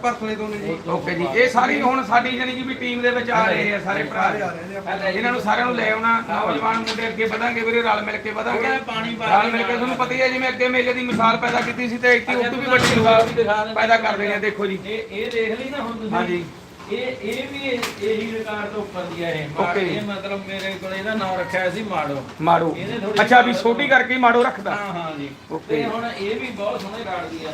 ਭਰਤਲੇ ਤੋਂ ਨੇ ਜੀ। ਓਕੇ ਜੀ। ਇਹ ਸਾਰੀ ਹੁਣ ਸਾਡੀ ਜਾਨੀ ਕਿ ਵੀ ਟੀਮ ਦੇ ਵਿੱਚ ਆ ਰਹੇ ਆ ਸਾਰੇ ਭਰਾ। ਸਾਰੇ ਆ ਰਹੇ ਨੇ ਆਪਣੇ। ਇਹਨਾਂ ਨੂੰ ਸਾਰਿਆਂ ਨੂੰ ਲੈ ਆਉਣਾ। ਨੌਜਵਾਨ ਮੁੰਡੇ ਅੱਗੇ ਵਧਾਂਗੇ ਵੀਰੇ ਰਲ ਮਿਲ ਕੇ ਵਧਾਂਗੇ। ਥੋੜ੍ਹਾ ਪਾਣੀ ਪਾ ਰਲ ਕੇ ਮਿਲ ਕੇ ਨਾਲ। ਤੁਹਾਨੂੰ ਪਤਾ ਹੀ ਹੈ ਜਿਵੇਂ ਅੱਗੇ ਮੇਲੇ ਦੀ ਮਿਸਾਲ ਪੈਦਾ ਕੀਤੀ ਸੀ ਤੇ ਇੱਥੇ ਉਦੋਂ ਵੀ ਵੱਡੀ ਮਿਸਾਲ ਪੈਦਾ ਕਰ ਰਹੇ ਆ ਦੇਖੋ ਜੀ। ਇਹ ਇਹ ਦੇਖ ਲਈ ਨਾ ਹੁਣ ਤੁਸੀਂ? ਹਾਂਜੀ। ਇਹ ਇਹ ਵੀ ਇਹ- ਇਹੀ ਰਿਕਾਰਡ ਤੋਂ ਉੱਪਰ ਦੀ ਹੈ ਇਹ। ਮਾੜ- Okay। ਇਹ ਮਤਲਬ ਮੇਰੇ ਕੋਲ ਇਹਦਾ ਨਾਮ ਰੱਖਿਆ ਸੀ ਮਾੜੋ। ਮਾੜੋ। ਇਹਨੇ ਥੋੜ੍ਹੀ ਅੱਛਾ ਵੀ ਜਿਹੀ ਛੋਟੀ ਕਰਕੇ ਹੀ ਮਾੜੋ ਰੱਖਦਾ। ਹਾਂ ਹਾਂ ਜੀ। Okay। ਤੇ ਹੁਣ ਇਹ ਵੀ ਬਹੁਤ ਸੋਹਣੇ ਕਾੜਦੀ ਆ।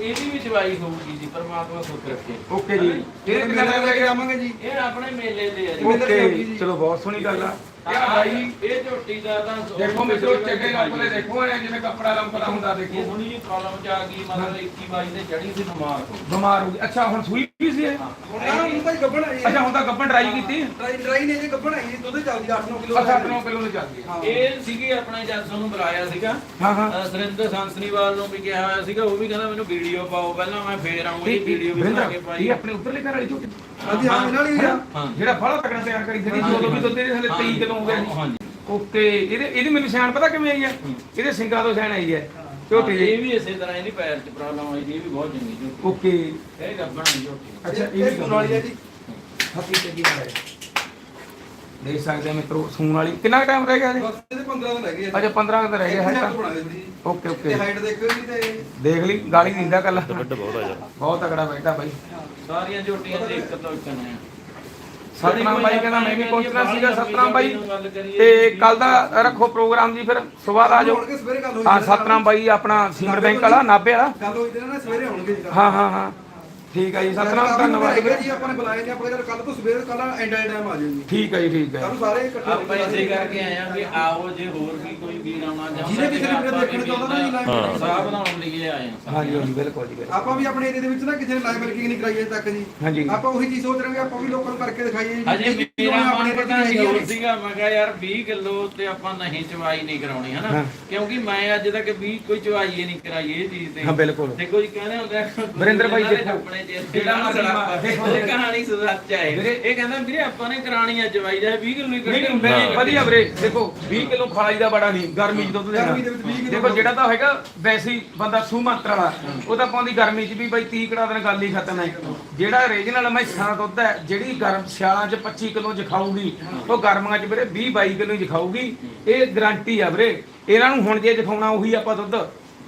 ਇਹਦੀ ਵੀ ਚਵਾਈ ਹੋਊਗੀ ਜੀ ਪਰਮਾਤਮਾ ਸੁੱਖ ਰੱਖੇ। ਓਕੇ ਜੀ। ਇਹ ਇਹ ਕਿੰਨਾ ਕਿੰਨਾ ਲੈ ਕੇ ਜਾਵਾਂਗੇ ਜੀ? ਇਹ ਆਪਣੇ ਮੇਲੇ ਦੇ ਆ ਜੀ। ਓਕੇ ਚਲੋ ਬਹੁਤ ਸੋਹਣੀ ਗੱਲ ਆ। ਇਹ ਬਾਈ ਇਹ ਝੋਟੀ ਦਾ ਤਾਂ ਦੇਖੋ ਮਿੱਤਰੋ ਚੰਗੇ ਲੰਪਲੇ ਦੇਖੋ ਇਹ ਜਿਵੇਂ ਕੱਪੜਾ ਲੰਪਦਾ ਹੁੰਦਾ ਇਹ ਦੇਖੋ ਥੋੜੀ ਜਿਹੀ ਪ੍ਰੋਬਲਮ ਚ ਆ ਗਈ ਮਤਲਬ 21 22 ਤੇ ਚੜੀ ਸੀ ਬਿਮਾਰ ਹੋ ਬਿਮਾਰ ਹੋ ਗਈ। ਅੱਛਾ ਹੁਣ ਸੂਈ ਵੀ ਸੀ ਇਹ? ਹੁਣ ਨਾ ਹੁਣ ਤਾਂ ਗੱਬਣ ਆਈ ਅੱਛਾ ਹੁਣ ਤਾਂ ਗੱਬਨ ਟਰਾਈ ਕੀਤੀ? ਡਰਾਈ ਡਰਾਈ ਨੇ ਜੀ ਗੱਬਣ ਆਈ ਜੀ ਦੁੱਧ ਚੱਲਦੀ 8-9 ਕਿਲੋ ਅੱਛਾ 9 ਕਿਲੋ ਦੀ ਚੱਲਦੀ ਹੈ। ਇਹ ਸੀਗੀ ਆਪਣੇ ਜੱਜ ਨੂੰ ਬੁਲਾਇਆ ਸੀਗਾ। ਹਾਂ ਹਾਂ। ਸੁਰਿੰਦਰ ਸੰਸਨੀਵਾਲ ਨੂੰ ਵੀ ਕਿਹਾ ਹੋਇਆ ਸੀਗਾ ਉਹ ਵੀ ਕਹਿੰਦਾ ਮੈਨੂੰ ਵੀਡੀਓ ਪਾਓ ਪਹਿਲਾਂ ਮੈਂ ਫੇਰ ਆਉਂਗੀ ਵੀਡੀਓ ਵੀ ਬਣਾ ਕੇ ਪਾਈ। ਇਹ ਆਪਣੇ ਉੱਧਰਲੇ ਘਰ ਵਾਲੀ ਝੋਟੀ? ਹਾਂ ਇਹਨਾਂ ਆ। ਜਿਹੜਾ ਫੜਾ ਤਕੜਾ ਤਿਆਰ ਕਰੀ ਜਿਹੜੀ ਜਦੋਂ ਵੀ ਦੁੱਧ ਦੇ ਹਲੇ 23 ਕਿਲੋ ਹੋ ਗਿਆ ਹਾਂਜੀ। ਓਕੇ ਇਹਦੇ ਇਹਦੀ ਮੈਨੂੰ ਸਿਆਣ ਪਤਾ ਕਿਵੇਂ ਆਈ ਹੈ। ਇਹਦੇ ਸਿੰਗਾਂ ਤੋਂ ਸਿਆਣ ਆਈ ਹੈ। ਝੋਟੀ ਇਹ ਵੀ ਇਸੇ ਤਰ੍ਹਾਂ ਇਹਦੀ ਪੈਰ 'ਚ ਪ੍ਰੋਬਲਮ ਆਈ ਇਹ ਵੀ ਬਹੁਤ ਚੰਗੀ ਝੋਟੀ ਓਕੇ। ਇਹ ਗੱਬਣ ਦੀ ਝੋਟੀ ਅੱਛਾ ਇਹ ਇਹ ਸੂਣ ਵਾਲੀ ਹੈ ਜੀ? ਹੱਥੀ ਚੱਗੀ ਨਾਲ ਹੈ ਦੇਖ ਸਕਦੇ ਮਿੱਤਰੋ ਸੂਣ ਵਾਲੀ। ਕਿੰਨਾ ਟਾਈਮ ਰਹਿ ਗਿਆ ਜੀ ਬਸ ਇਹਦੇ 15 ਦਿਨ ਰਹਿ ਗਏ ਅਜੇ 15 ਦਿਨ ਰਹਿ ਗਏ ਹੈ ਓਕੇ ਤੇ। ਓਕੇ ਹਾਈਟ ਦੇਖੋ ਜੀ ਤੇ ਦੇਖ ਲਈ ਗਾਲੀ ਦਿੰਦਾ ਕੱਲ ਵੱਡ ਬਹੁਤ ਆ ਯਾਰ। ਬਹੁਤ ਤਕੜਾ ਬੈਠਾ ਬਾਈ। ਸਾਰੀਆਂ ਝੋਟੀਆਂ ਦੇ ਇੱਕ ਤੋਂ ਇੱਕ ਨੇ। ਸਤਨਾਮ ਬਾਈ ਕਹਿੰਦਾ ਮੈਂ ਵੀ ਪਹੁੰਚਣਾ ਸੀਗਾ ਸਤਨਾਮ ਬਾਈ। ਤੇ ਕੱਲ ਦਾ ਰੱਖੋ ਪ੍ਰੋਗਰਾਮ ਜੀ ਫਿਰ ਸਵੇਰ ਆ ਜਾਓ। ਹਾਂ ਸਤਨਾਮ ਬਾਈ ਆਪਣਾ ਸੀਮਰ ਬੈਂਕ ਵਾਲਾ ਨਾਭੇ ਵਾਲਾ। ਗੱਲ ਹੋਈ ਤੇ ਨਾ ਸਵੇਰੇ ਆਉਣਗੇ ਜੀ। ਹਾਂ ਹਾਂ ਹਾਂ। ਠੀਕ ਹੈ ਜੀ ਸਤਨਾਮ ਧੰਨਵਾਦ ਵੀਰੇ। ਜੀ ਆਪਾਂ ਨੇ ਬੁਲਾਏ ਨੇ ਆਪਾਂ ਕੱਲ ਤੋਂ ਸਵੇਰ ਕੱਲ ਐਂਡ ਟਾਈਮ ਆ ਜਾਓ ਜੀ। ਠੀਕ ਹੈ ਜੀ ਠੀਕ ਹੈ ਕੱਲ ਸਾਰੇ ਇਕੱਠੇ ਆਪਾਂ ਇਸੇ ਕਰਕੇ ਆਏ ਆ ਵੀ ਆਓ ਜੇ ਹੋਰ ਵੀ ਕੋਈ ਵੀਰ ਆਉਣਾ ਚਾਹੁੰਦਾ ਜਿਹਨੇ ਕਿਸੇ ਨੇ ਦੇਖਣ ਚਾਹੁੰਦਾ ਨਾ ਜੀ ਲਾਈਵ ਸਾਹ ਬਣਾਉਣ ਲਈ ਆਏ ਆ ਹਾਂਜੀ ਹਾਂਜੀ ਬਿਲਕੁਲ ਜੀ ਬਿਲਕੁਲ। ਆਪਾਂ ਵੀ ਆਪਣੇ ਏਰੀਆ ਦੇ ਵਿੱਚ ਨਾ ਕਿਸੇ ਨੇ ਲਾਈਵ ਮਿਲਕਿੰਗ ਨਹੀਂ ਕਰਾਈ ਅਜੇ ਤੱਕ ਜੀ। ਹਾਂਜੀ। ਆਪਾਂ ਉਹੀ ਚੀਜ਼ ਸੋਚ ਰਹੇ ਹਾਂ ਆਪਾਂ ਵੀ ਲੋਕਾਂ ਨੂੰ ਕਰਕੇ ਦਿਖਾਈਏ ਜੀ ਅਜੇ ਇਹ ਚੀਜ਼ ਮੇਰਾ ਆਪਣੇ ਮਨ ਪਤਾ ਨਹੀਂ ਹੈਗੀ ਹੋਰ। ਸੀਗਾ ਮੈਂ ਕਿਹਾ ਯਾਰ 20 ਕਿਲੋ ਤੇ ਆਪਾਂ ਨਹੀਂ ਚਵਾਈ ਨਹੀਂ ਕਰਾਉਣੀ ਹਨਾ? ਹਾਂ। ਕਿਉਂਕਿ ਮੈਂ ਅੱਜ ਤੱਕ 20 ਕੋਈ ਚਵਾਈ ਹੀ ਨਹੀਂ ਕਰਾਈ ਇਹ ਚੀਜ਼ ਤੇ। ਹਾਂ, ਬਿਲਕੁਲ। ਤੇ ਕੋਈ ਕਹਿੰਦੇ ਹੁੰਦੇ ਆ ਵਰਿੰਦਰ ਭਾਈ ਦੇ ਦੇਖੋ, ਆਪਣੇ ਚ ਜਿਹੜਾ ਜਿਹੜਾ ਮਸਲਾ- ਦੇਖੋ ਇਹ ਕਹਾਣੀ ਸੱਚ ਹੈ ਵੀਰੇ- ਇਹ ਕਹਿੰਦਾ ਵੀਰੇ ਆਪਾਂ ਨੇ ਕਰਾਣੀ ਆ ਚਵਾਈ ਦਾ 20 ਕਿਲੋ ਹੀ ਨਹੀਂ ਨਹੀਂ ਕੱਢਣੀ ਮੈਂ ਵਧੀਆ ਵੀਰੇ। ਦੇਖੋ 20 ਕਿਲੋ ਖਲਾਈ ਦਾ ਬੜਾ ਨਹੀਂ ਗਰਮੀ ਚ ਦੁੱਧ ਦੇਣਾ। ਗਰਮੀ ਦੇ ਵਿੱਚ 20 ਕਿਲੋ ਦੇਖੋ ਜਿਹੜਾ ਤਾਂ ਹੈਗਾ ਵੈਸੀ ਬੰਦਾ ਸੂਮੰਤਰ ਵਾਲਾ। ਉਹ ਤਾਂ ਪਾਉਂਦੀ ਗਰਮੀ ਚ ਵੀ ਬਈ 30 ਕਿੜਾ ਦਿਨ ਗੱਲ ਹੀ ਖਤਮ ਹੈ। ਜਿਹੜਾ ਰੀਜਨਲ ਮੈਸਾਂ ਦਾ ਦੁੱਧ ਹੈ ਜਿਹੜੀ ਗਰਮ ਸਿਆਲਾਂ ਚ 25 ਕਿਲੋ ਚ ਖਾਊਗੀ ਉਹ ਗਰਮੀਆਂ ਚ ਵੀਰੇ 20 22 ਕਿਲੋ ਚ ਖਾਊਗੀ। ਇਹ ਗਾਰੰਟੀ ਆ ਵੀਰੇ। ਇਹਨਾਂ ਨੂੰ ਹੁਣ ਜੇ ਦਿਖਾਉਣਾ ਉਹੀ ਆਪਾਂ ਦੁੱਧ।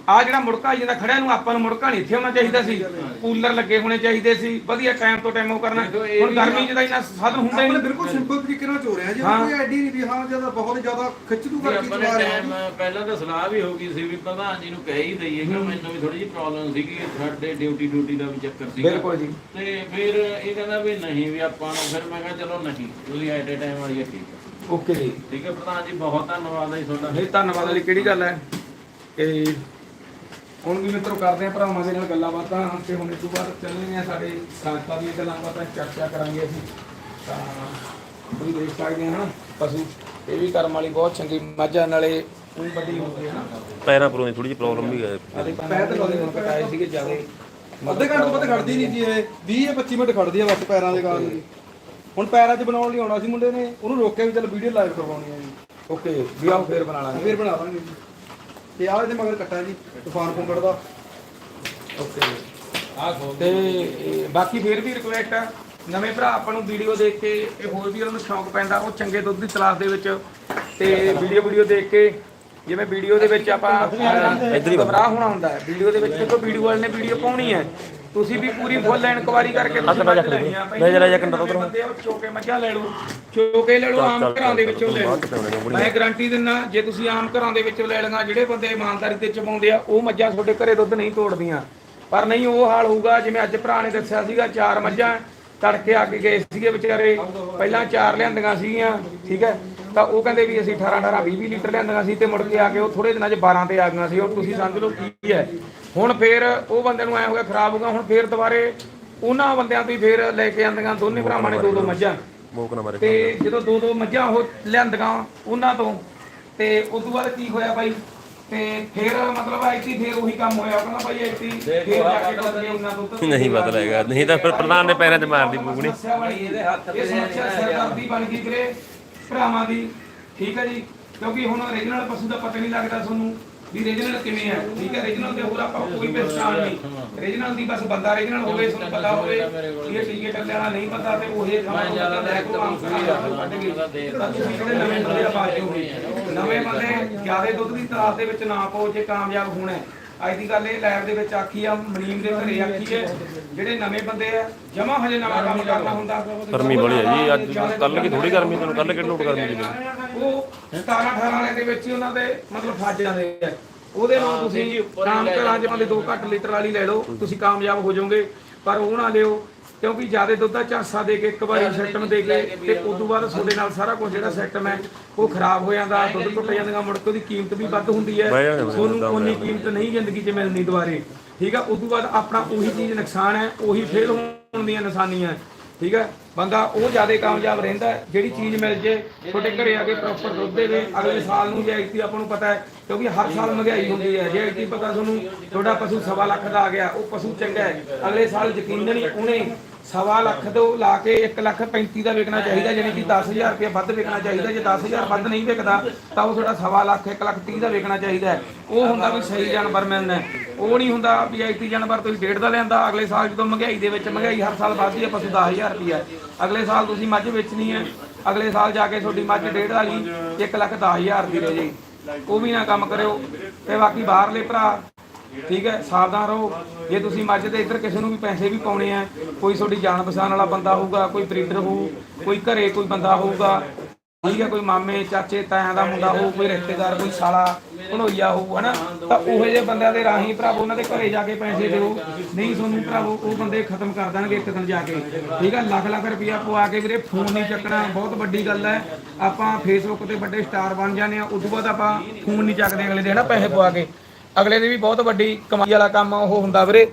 ਆ ਜਿਹੜਾ ਮੁੜਕਾ ਜਿੰਦਾ ਖੜਿਆ ਨੂੰ ਆਪਾਂ ਨੂੰ ਮੁੜਕਾ ਨਹੀਂ ਇੱਥੇ ਹੋਣਾ ਚਾਹੀਦਾ ਸੀ। ਕੂਲਰ ਲੱਗੇ ਹੋਣੇ ਚਾਹੀਦੇ ਸੀ। ਵਧੀਆ ਟਾਈਮ ਤੋਂ ਟਾਈਮ ਉਹ ਕਰਨਾ। ਹੁਣ ਗਰਮੀ ਚ ਤਾਂ ਇੰਨਾ ਸਾਧਨ ਹੁੰਦਾ ਹੀ ਨਹੀਂ। ਬਿਲਕੁਲ ਸਿੰਪਲ ਤਰੀਕੇ ਨਾਲ ਚੋ ਰਹੇ ਆ ਜੀ। ਹਾਂ। ਕੋਈ ਐਡੀ ਨਹੀਂ ਵੀ ਹਾਂ ਜ਼ਿਆਦਾ ਬਹੁਤ ਜ਼ਿਆਦਾ ਖਿੱਚਦੂ ਵੀ ਕਰਕੇ ਚਲਾ ਰਹੇ ਹਾਂ ਪਹਿਲਾਂ ਤਾਂ ਸਲਾਹ ਵੀ ਹੋ ਗਈ ਸੀ ਵੀ ਪ੍ਰਧਾਨ ਜੀ ਨੂੰ ਕਹਿ ਹੀ ਦਈਏ ਕਿ ਮੈਨੂੰ ਵੀ ਥੋੜੀ ਜਿਹੀ ਪ੍ਰੋਬਲਮ ਸੀਗੀ ਸਾਡੇ ਡਿਊਟੀ ਡਿਊਟੀ ਦਾ ਵੀ ਚੱਕਰ ਸੀਗਾ। ਬਿਲਕੁਲ ਜੀ। ਤੇ ਫਿਰ ਇਹ ਕਹਿੰਦਾ ਵੀ ਨਹੀਂ ਵੀ ਆਪਾਂ ਨੂੰ ਫਿਰ ਮੈਂ ਕਿਹਾ ਚਲੋ ਨਹੀਂ ਤੁਸੀਂ ਐਟ ਏ ਟਾਈਮ ਵਾਲੀ ਹੈ ਠੀਕ ਹੈ ਓਕੇ ਜੀ। ਠੀਕ ਹੈ ਪ੍ਰਧਾਨ ਜੀ ਬਹੁਤ ਧੰਨਵਾਦ ਹੈ ਜੀ ਤੁਹਾਡਾ। ਨਹੀਂ ਧੰਨਵਾਦ ਵਾਲੀ ਕਿਹੜੀ ਗੱਲ ਹੈ? ਕਿ ਹੁਣ ਵੀ ਮਿੱਤਰੋ ਕਰਦੇ ਆ ਭਰਾਵਾਂ ਦੇ ਨਾਲ ਗੱਲਾਂ ਬਾਤਾਂ ਤੇ ਹੁਣ ਇਸ ਤੋਂ ਬਾਅਦ ਚੱਲਣੇ ਆ ਸਾਡੇ ਸੰਸਥਾ ਦੀਆਂ ਗੱਲਾਂ ਬਾਤਾਂ ਚਰਚਾ ਕਰਾਂਗੇ ਅਸੀਂ। ਤਾਂ ਤੁਸੀਂ ਦੇਖ ਸਕਦੇ ਆ ਨਾ ਪਸ਼ੂ ਇਹ ਵੀ ਕਰਮ ਵਾਲੀ ਬਹੁਤ ਚੰਗੀ ਮੱਝ ਨਾਲੇ ਉਹ ਵੱਡੀ ਹੁੰਦੀ ਹੈ ਨਾ। ਪੈਰਾਂ ਪਰੋਂ ਦੀ ਥੋੜੀ ਜਿਹੀ ਪ੍ਰੋਬਲਮ ਵੀ ਹੈ। ਪੈਰ ਤੇ ਲੋਦੇ ਕਟਾਏ ਸੀਗੇ ਜਿਆਦੇ। ਅੱਧੇ ਘੰਟੇ ਤੋਂ ਵੱਧ ਖੜਦੀ ਨਹੀਂ ਜੀ ਇਹ। 20 ਜਾਂ 25 ਮਿੰਟ ਖੜਦੀ ਆ ਬਸ ਪੈਰਾਂ ਦੇ ਕਾਰਨ ਜੀ। ਹੁਣ ਪੈਰਾਂ 'ਚ ਬਣਾਉਣ ਲਈ ਆਉਣਾ ਸੀ ਮੁੰਡੇ ਨੇ ਉਹਨੂੰ ਰੋਕਿਆ ਵੀ ਚੱਲ ਵੀਡੀਓ ਲਾਈਵ ਕਰਵਾਉਣੀ ਆ ਜੀ। ਓਕੇ ਵੀ ਆਓ ਫੇਰ ਬਣਾ ਲਾਂਗੇ। ਫੇਰ ਬਣਾ ਦਾਂਗੇ ਜੀ। ਤੇ ਆਹ ਇਹਦੇ ਮਗਰ ਕੱਟਾ ਜੀ ਤੂਫਾਨ ਕੁੰਕੜ ਦਾ। ਓਕੇ ਤੇ ਇਹ ਬਾਕੀ ਫੇਰ ਵੀ ਰਿਕੁਐਸਟ ਆ ਨਵੇਂ ਭਰਾ ਆਪਾਂ ਨੂੰ ਵੀਡੀਓ ਦੇਖ ਕੇ ਇਹ ਹੋਰ ਵੀ ਉਹਨਾਂ ਨੂੰ ਸ਼ੌਂਕ ਪੈਂਦਾ ਉਹ ਚੰਗੇ ਦੁੱਧ ਦੀ ਤਲਾਸ਼ ਦੇ ਵਿੱਚ। ਤੇ ਵੀਡੀਓ ਵੀਡੀਓ ਦੇਖ ਕੇ ਜਿਵੇਂ ਵੀਡੀਓ ਦੇ ਵਿੱਚ ਆਪਾਂ ਇੱਧਰ ਹੀ ਹੋਣਾ ਹੁੰਦਾ ਹੈ ਵੀਡੀਓ ਦੇ ਵਿੱਚ ਦੇਖੋ ਵੀਡੀਓ ਵਾਲੇ ਨੇ ਵੀਡੀਓ ਪਾਉਣੀ ਹੈ। ਤੁਸੀਂ ਵੀ ਪੂਰੀ ਫੁੱਲ ਇਨਕੁਆਰੀ ਕਰਕੇ ਤੁਸੀਂ ਬਹਿ ਜਾ ਲੈ ਕੰਡਾ ਉੱਧਰੋਂ। ਚੋਕੇ ਮੱਝਾਂ ਲੈ ਲਓ। ਚੋਕੇ ਲੈ ਲਓ ਆਮ ਘਰਾਂ ਦੇ ਵਿੱਚੋਂ ਲੈ ਲਓ। ਮੈਂ ਗਾਰੰਟੀ ਦਿੰਦਾ ਜੇ ਤੁਸੀਂ ਆਮ ਘਰਾਂ ਦੇ ਵਿੱਚੋਂ ਲੈ ਲਗਾ ਜਿਹੜੇ ਬੰਦੇ ਇਮਾਨਦਾਰੀ ਤੇ ਚਮਾਉਂਦੇ ਆ ਉਹ ਮੱਝਾਂ ਤੁਹਾਡੇ ਘਰੇ ਦੁੱਧ ਨਹੀਂ ਤੋੜਦੀਆਂ। ਪਰ ਨਹੀਂ ਉਹ ਹਾਲ ਹੋਊਗਾ ਜਿਵੇਂ ਅੱਜ ਭਰਾ ਨੇ ਦੱਸਿਆ ਸੀਗਾ ਚਾਰ ਮੱਝਾਂ ਤੜਕੇ ਆ ਕੇ ਗਏ ਸੀਗੇ ਵਿਚਾਰੇ। ਪਹਿਲਾਂ ਚਾਰ ਲਿਆਂਦੀਆਂ ਸੀਗੀਆਂ ਠੀਕ ਹੈ? ਤਾਂ ਉਹ ਕਹਿੰਦੇ ਵੀ ਅਸੀਂ 18 18 20 20 ਲੀਟਰ ਲਿਆਂਦੀਆਂ ਸੀ ਤੇ ਮੁੜ ਕੇ ਆ ਕੇ ਉਹ ਥੋੜੇ ਦਿਨਾਂ 'ਚ 12 ਤੇ ਆ ਗਈਆਂ ਸੀ। ਉਹ ਤੁਸੀਂ ਸਮਝ ਲਓ ਕੀ ਹੈ। ਹੁਣ ਫੇਰ ਉਹ ਬੰਦੇ ਨੂੰ ਐ ਹੋ ਗਿਆ ਖਰਾਬ ਹੋ ਗਿਆ। ਹੁਣ ਫੇਰ ਦੁਬਾਰੇ ਉਹਨਾਂ ਬੰਦਿਆਂ ਤੋਂ ਹੀ ਫੇਰ ਲੈ ਕੇ ਆਂਦੀਆਂ। ਦੋਨੇ ਭਰਾਵਾਂ ਨੇ ਦੋ ਦੋ ਮੱਝਾਂ। ਮੋਕ ਨਾ ਮਾਰੇ ਤੇ ਜਦੋਂ ਦੋ ਦੋ ਮੱਝਾਂ ਉਹ ਲਿਆਂਦੀਆਂ ਉਹਨਾਂ ਤੋਂ ਤੇ ਉਸ ਤੋਂ ਬਾਅਦ ਕੀ ਹੋਇਆ ਬਾਈ? ਤੇ ਫਿਰ ਮਤਲਬ ਆਈਟੀ ਫਿਰ ਉਹੀ ਕੰਮ ਹੋਇਆ ਕਹਿੰਦਾ ਬਾਈ ਆਈਟੀ ਫਿਰ ਜਾ ਕੇ ਬਦਲੇ ਉਹਨਾਂ ਤੋਂ। ਨਹੀਂ ਬਦਲੇਗਾ ਨਹੀਂ ਤਾਂ ਫਿਰ ਪ੍ਰਧਾਨ ਦੇ ਪੈਰਾਂ ਤੇ ਮਾਰਦੀ ਬੂਗਣੀ ਸਮੱਸਿਆ ਬਣੀ ਇਹਦੇ ਹੱਥ ਤੇ ਸਮੱਸਿਆ ਸਰਦਾਰਦੀ ਬਣ ਗਈ ਵੀਰੇ। ਭਰਾਵਾਂ ਦੀ ਠੀਕ ਹੈ ਜੀ? ਕਿਉਂਕਿ ਹੁਣ ਰੀਜਨਲ ਪਸ਼ੂ ਦਾ ਪਤਾ ਨਹੀਂ ਲੱਗਦਾ ਤੁਹਾਨੂੰ ਵੀ ਰੀਜਨਲ ਕਿਵੇਂ ਹੈ। ਠੀਕ ਹੈ ਰੀਜਨਲ ਤੇ ਹੋਰ ਆਪਾਂ ਕੋਈ ਪਛਾਣ ਨਹੀਂ। ਰੀਜਨਲ ਦੀ ਬਸ ਬੰਦਾ ਰੀਜਨਲ ਹੋਵੇ ਤੁਹਾਨੂੰ ਪਤਾ ਹੋਵੇ ਵੀ ਇਹ ਟਿਕਟ ਲੈਣਾ ਨਹੀਂ ਪਤਾ ਤੇ ਉਹ ਇਹ ਮੈਂ ਜ਼ਿਆਦਾ ਲੈ ਕੋ। ਆਮ ਨਵੇਂ ਬੰਦੇ ਆ ਬਾਜੇ ਨਵੇਂ ਬੰਦੇ ਜ਼ਿਆਦਾ ਦੁੱਧ ਦੀ ਤਲਾਸ਼ ਦੇ ਵਿੱਚ ਨਾ ਪਾਓ ਜੇ ਕਾਮਯਾਬ ਹੋਣਾ। ਅੱਜ ਦੀ ਗੱਲ ਇਹ ਲੈਬ ਦੇ ਵਿੱਚ ਆਖੀ ਆ ਮਨੀਮ ਦੇ ਘਰੇ ਆਖੀ ਹੈ ਜਿਹੜੇ ਨਵੇਂ ਬੰਦੇ ਆ ਜਮਾ ਹਜੇ ਨਵਾਂ ਕੰਮ ਕਰਨਾ ਹੁੰਦਾ। ਗਰਮੀ ਬੜੀ ਹੈ ਜੀ ਅੱਜ ਕੱਲ ਕੀ ਥੋੜੀ ਗਰਮੀ ਤੁਹਾਨੂੰ ਕੱਲ ਕਿਹੜੀ ਨੋਟ ਗਰਮੀ ਦੀ? ਉਹ 17 18 ਵਾਲੇ ਦੇ ਵਿੱਚ ਹੀ ਉਹਨਾਂ ਦੇ ਮਤਲਬ ਫੱਜ ਜਾਂਦੇ ਆ। ਉਹਦੇ ਨਾਲ ਤੁਸੀਂ ਆਮ ਘਰਾਂ 'ਚ ਭਾਵੇਂ 2 ਘੱਟ ਲੀਟਰ ਵਾਲੀ ਲੈ ਲਓ ਤੁਸੀਂ ਕਾਮਯਾਬ ਹੋ ਜਾਓਗੇ ਪਰ ਉਹ ਨਾ ਲਿਓ ਕਿਉਂਕਿ ਜ਼ਿਆਦਾ ਦੁੱਧ ਦਾ ਝਾਂਸਾ ਦੇ ਕੇ ਇੱਕ ਵਾਰੀ ਸਿਸਟਮ ਦੇ ਕੇ ਤੇ ਉਸ ਤੋਂ ਬਾਅਦ ਤੁਹਾਡੇ ਨਾਲ ਸਾਰਾ ਕੁਝ ਜਿਹੜਾ ਸਿਸਟਮ ਹੈ ਉਹ ਖਰਾਬ ਹੋ ਜਾਂਦਾ ਦੁੱਧ ਟੁੱਟ ਜਾਂਦੀਆਂ ਮੁੜ ਕੇ ਉਹਦੀ ਕੀਮਤ ਵੀ ਵੱਧ ਹੁੰਦੀ ਹੈ। ਤੁਹਾਨੂੰ ਉਨੀ ਕੀਮਤ ਨਹੀਂ ਜ਼ਿੰਦਗੀ 'ਚ ਮਿਲਣੀ ਦੁਬਾਰੇ। ਠੀਕ ਆ? ਉਸ ਤੋਂ ਬਾਅਦ ਆਪਣਾ ਉਹੀ ਚੀਜ਼ ਨੁਕਸਾਨ ਹੈ ਉਹੀ ਫੇਲ ਹੋਣ ਦੀਆਂ ਨਿਸ਼ਾਨੀਆਂ ਠੀਕ ਹੈ ਬੰਦਾ ਉਹ ਜ਼ਿਆਦਾ ਕਾਮਯਾਬ ਰਹਿੰਦਾ ਜਿਹੜੀ ਚੀਜ਼ ਮਿਲ ਜੇ ਤੁਹਾਡੇ ਘਰੇ ਆ ਕੇ ਪ੍ਰੋਪਰ ਦੁੱਧ ਦੇਵੇ ਅਗਲੇ ਸਾਲ ਨੂੰ ਜੇ ਐਕਟੀ ਆਪਾਂ ਨੂੰ ਪਤਾ ਹੈ ਕਿਉਂਕਿ ਹਰ ਸਾਲ ਮਹਿੰਗਾਈ ਹੁੰਦੀ ਹੈ। ਜੇ ਐਕਟੀ ਪਤਾ ਤੁਹਾਨੂੰ ਤੁਹਾਡਾ ਪਸ਼ੂ ਸਵਾ ਲੱਖ ਦਾ ਆ ਗਿਆ ਉਹ ਪਸ਼ੂ ਚੰਗਾ ਹੈ। ਅਗਲੇ ਸਾਲ ਯਕੀਨਨ ਹੀ ਉਹਨੇ ਸਵਾ ਲੱਖ ਤੋਂ ਲਾ ਕੇ 1 ਲੱਖ 35 ਦਾ ਵਿਕਣਾ ਚਾਹੀਦਾ ਯਾਨੀ ਕਿ 10000 ਰੁਪਏ ਵੱਧ ਵਿਕਣਾ ਚਾਹੀਦਾ, ਜੇ 10000 ਵੱਧ ਨਹੀਂ ਵਿਕਦਾ ਤਾਂ ਉਹ ਤੁਹਾਡਾ ਸਵਾ ਲੱਖ 1 ਲੱਖ 30 ਦਾ ਵਿਕਣਾ ਚਾਹੀਦਾ ਉਹ ਹੁੰਦਾ ਵੀ ਸਹੀ ਜਾਨਵਰ ਮਿਲਣਾ। ਉਹ ਨਹੀਂ ਹੁੰਦਾ ਵੀ ਐਕਟੀ ਜਾਨਵਰ ਤੁਸੀਂ ਡੇਢ ਦਾ ਲੈਂਦਾ ਅਗਲੇ ਸਾਲ ਜਦੋਂ ਮਹਿੰਗਾਈ ਦੇ ਵਿੱਚ ਮਹਿੰਗਾਈ ਹਰ ਸਾਲ ਵੱਧਦੀ ਹੈ, ਪਸ਼ੂ 10000 ਰੁਪਏ ਅਗਲੇ ਸਾਲ ਤੁਸੀਂ ਮੱਝ ਵੇਚਣੀ ਹੈ, ਅਗਲੇ ਸਾਲ ਜਾ ਕੇ ਤੁਹਾਡੀ ਮੱਝ ਡੇਢ ਵਾਲੀ 1 ਲੱਖ 10000 ਦੀ ਰਹਿ ਜੇ ਉਹ ਵੀ ਨਾ ਕੰਮ ਕਰਿਓ। ਤੇ ਬਾਕੀ ਬਾਹਰਲੇ ਭਰਾ ਠੀਕ ਹੈ, ਸਾਵਧਾਨ ਰਹੋ। ਜੇ ਤੁਸੀਂ ਮੱਝ ਦੇ ਇੱਧਰ ਕਿਸੇ ਨੂੰ ਵੀ ਪੈਸੇ ਵੀ ਪਾਉਣੇ ਆ। ਕੋਈ ਤੁਹਾਡੀ ਜਾਣ ਪਛਾਣ ਵਾਲਾ ਬੰਦਾ ਹੋਊਗਾ, ਕੋਈ ਬਰੀਡਰ ਹੋਊ, ਕੋਈ ਘਰੇ ਕੋਈ ਬੰਦਾ ਹੋਊਗਾ। ਠੀਕ ਹੈ, ਕੋਈ ਮਾਮੇ, ਚਾਚੇ, ਤਾਇਆਂ ਦਾ ਮੁੰਡਾ ਹੋਊ, ਕੋਈ ਰਿਸ਼ਤੇਦਾਰ, ਕੋਈ ਸਾਲਾ, ਭਣੋਈਆ ਹੋਊ, ਹਨਾ? ਤਾਂ ਉਹੋ ਜਿਹੇ ਬੰਦਿਆਂ ਦੇ ਰਾਹੀਂ ਭਰਾਵੋ, ਉਹਨਾਂ ਦੇ ਘਰੇ ਜਾ ਕੇ ਪੈਸੇ ਦਿਓ। ਨਹੀਂ ਤੁਹਾਨੂੰ ਭਰਾਵੋ, ਉਹ ਬੰਦੇ ਖਤਮ ਕਰ ਦੇਣਗੇ ਇੱਕ ਦਿਨ ਜਾ ਕੇ। ਠੀਕ ਹੈ, ਲੱਖ ਲੱਖ ਰੁਪਇਆ ਪਵਾ ਕੇ ਵੀਰੇ, ਫੋਨ ਨਹੀਂ ਚੱਕਣਾ, ਬਹੁਤ ਵੱਡੀ ਗੱਲ ਹੈ। ਆਪਾਂ ਫੇਸਬੁੱਕ ਤੇ ਵੱਡੇ ਸਟਾਰ ਬਣ ਜਾਂਦੇ ਆ ਉਸ ਤੋਂ ਬਾਅਦ ਆਪਾਂ ਫੋਨ ਨਹੀਂ ਚੱਕਦੇ ਅਗਲੇ ਦੇ ਹਨਾ, ਪੈਸੇ ਪਵਾ ਕੇ। ਅਗਲੇ ਦੀ ਵੀ ਬਹੁਤ ਵੱਡੀ ਕਮਾਈ ਵਾਲਾ ਕੰਮ ਉਹ ਹੁੰਦਾ ਵੀਰੇ।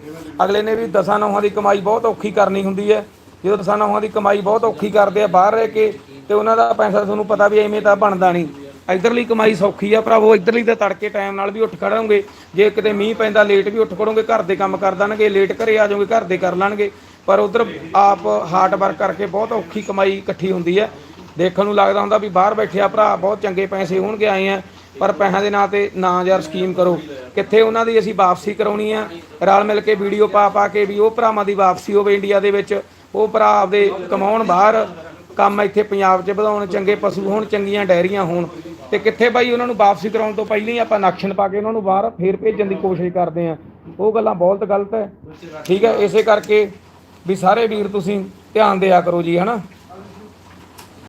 ਅਗਲੇ ਨੇ ਵੀ ਦਸਾਂ ਨੌਹਾਂ ਦੀ ਕਮਾਈ ਬਹੁਤ ਔਖੀ ਕਰਨੀ ਹੁੰਦੀ ਹੈ। ਜਦੋਂ ਦਸਾਂ ਨੌਹਾਂ ਦੀ ਕਮਾਈ ਬਹੁਤ ਔਖੀ ਕਰਦੇ ਆ ਬਾਹਰ ਰਹਿ ਕੇ ਤੇ ਉਹਨਾਂ ਦਾ ਪੈਸਾ ਤੁਹਾਨੂੰ ਪਤਾ ਵੀ ਐਵੇਂ ਤਾਂ ਬਣਦਾ ਨਹੀਂ। ਇਧਰਲੀ ਕਮਾਈ ਸੌਖੀ ਆ ਭਰਾਵੋ, ਇਧਰਲੀ ਤਾਂ ਤੜਕੇ ਟਾਈਮ ਨਾਲ ਵੀ ਉੱਠ ਖੜੋਗੇ। ਜੇ ਕਿਤੇ ਮੀਂਹ ਪੈਂਦਾ ਲੇਟ ਵੀ ਉੱਠ ਖੜੋਗੇ, ਘਰ ਦੇ ਕੰਮ ਕਰ ਦੇਣਗੇ ਲੇਟ ਘਰੇ ਆ ਜਾਓਗੇ, ਘਰ ਦੇ ਕਰ ਲੈਣਗੇ। ਪਰ ਉਧਰ ਆਪ ਹਾਰਡ ਵਰਕ ਕਰਕੇ ਬਹੁਤ ਔਖੀ ਕਮਾਈ ਇਕੱਠੀ ਹੁੰਦੀ ਹੈ। ਦੇਖਣ ਨੂੰ ਲੱਗਦਾ ਹੁੰਦਾ ਵੀ ਬਾਹਰ ਬੈਠੇ ਆ ਭਰਾ, ਬਹੁਤ ਚੰਗੇ ਪੈਸੇ ਹੋਣਗੇ, ਆਏ ਆ। ਪਰ ਪੈਸਿਆਂ ਦੇ ਨਾਂ ਤੇ ਨਾ ਯਾਰ ਸਕੀਮ ਕਰੋ। ਕਿੱਥੇ ਉਹਨਾਂ ਦੀ ਅਸੀਂ ਵਾਪਸੀ ਕਰਾਉਣੀ ਆ? ਰਲ ਮਿਲ ਕੇ ਵੀਡੀਓ ਪਾ ਪਾ ਕੇ ਵੀ ਉਹ ਭਰਾਵਾਂ ਦੀ ਵਾਪਸੀ ਹੋਵੇ ਇੰਡੀਆ ਦੇ ਵਿੱਚ। ਉਹ ਭਰਾ ਆਪਦੇ ਕਮਾਉਣ ਬਾਹਰ। ਕੰਮ ਇੱਥੇ ਪੰਜਾਬ 'ਚ ਵਧਾਉਣ, ਚੰਗੇ ਪਸ਼ੂ ਹੋਣ, ਚੰਗੀਆਂ ਡੈਰੀਆਂ ਹੋਣ। ਤੇ ਕਿੱਥੇ ਬਾਈ ਉਹਨਾਂ ਨੂੰ ਵਾਪਸੀ ਕਰਾਉਣ ਤੋਂ ਪਹਿਲਾਂ ਹੀ ਆਪਾਂ ਨਕਸ਼ਨ ਪਾ ਕੇ ਉਹਨਾਂ ਨੂੰ ਬਾਹਰ ਫੇਰ ਭੇਜਣ ਦੀ ਕੋਸ਼ਿਸ਼ ਕਰਦੇ ਆ। ਉਹ ਗੱਲਾਂ ਬਹੁਤ ਗਲਤ ਹੈ। ਠੀਕ ਹੈ, ਇਸੇ ਕਰਕੇ ਵੀ ਸਾਰੇ ਵੀਰ ਤੁਸੀਂ ਧਿਆਨ ਦਿਆ ਕਰੋ ਜੀ, ਹਨਾ?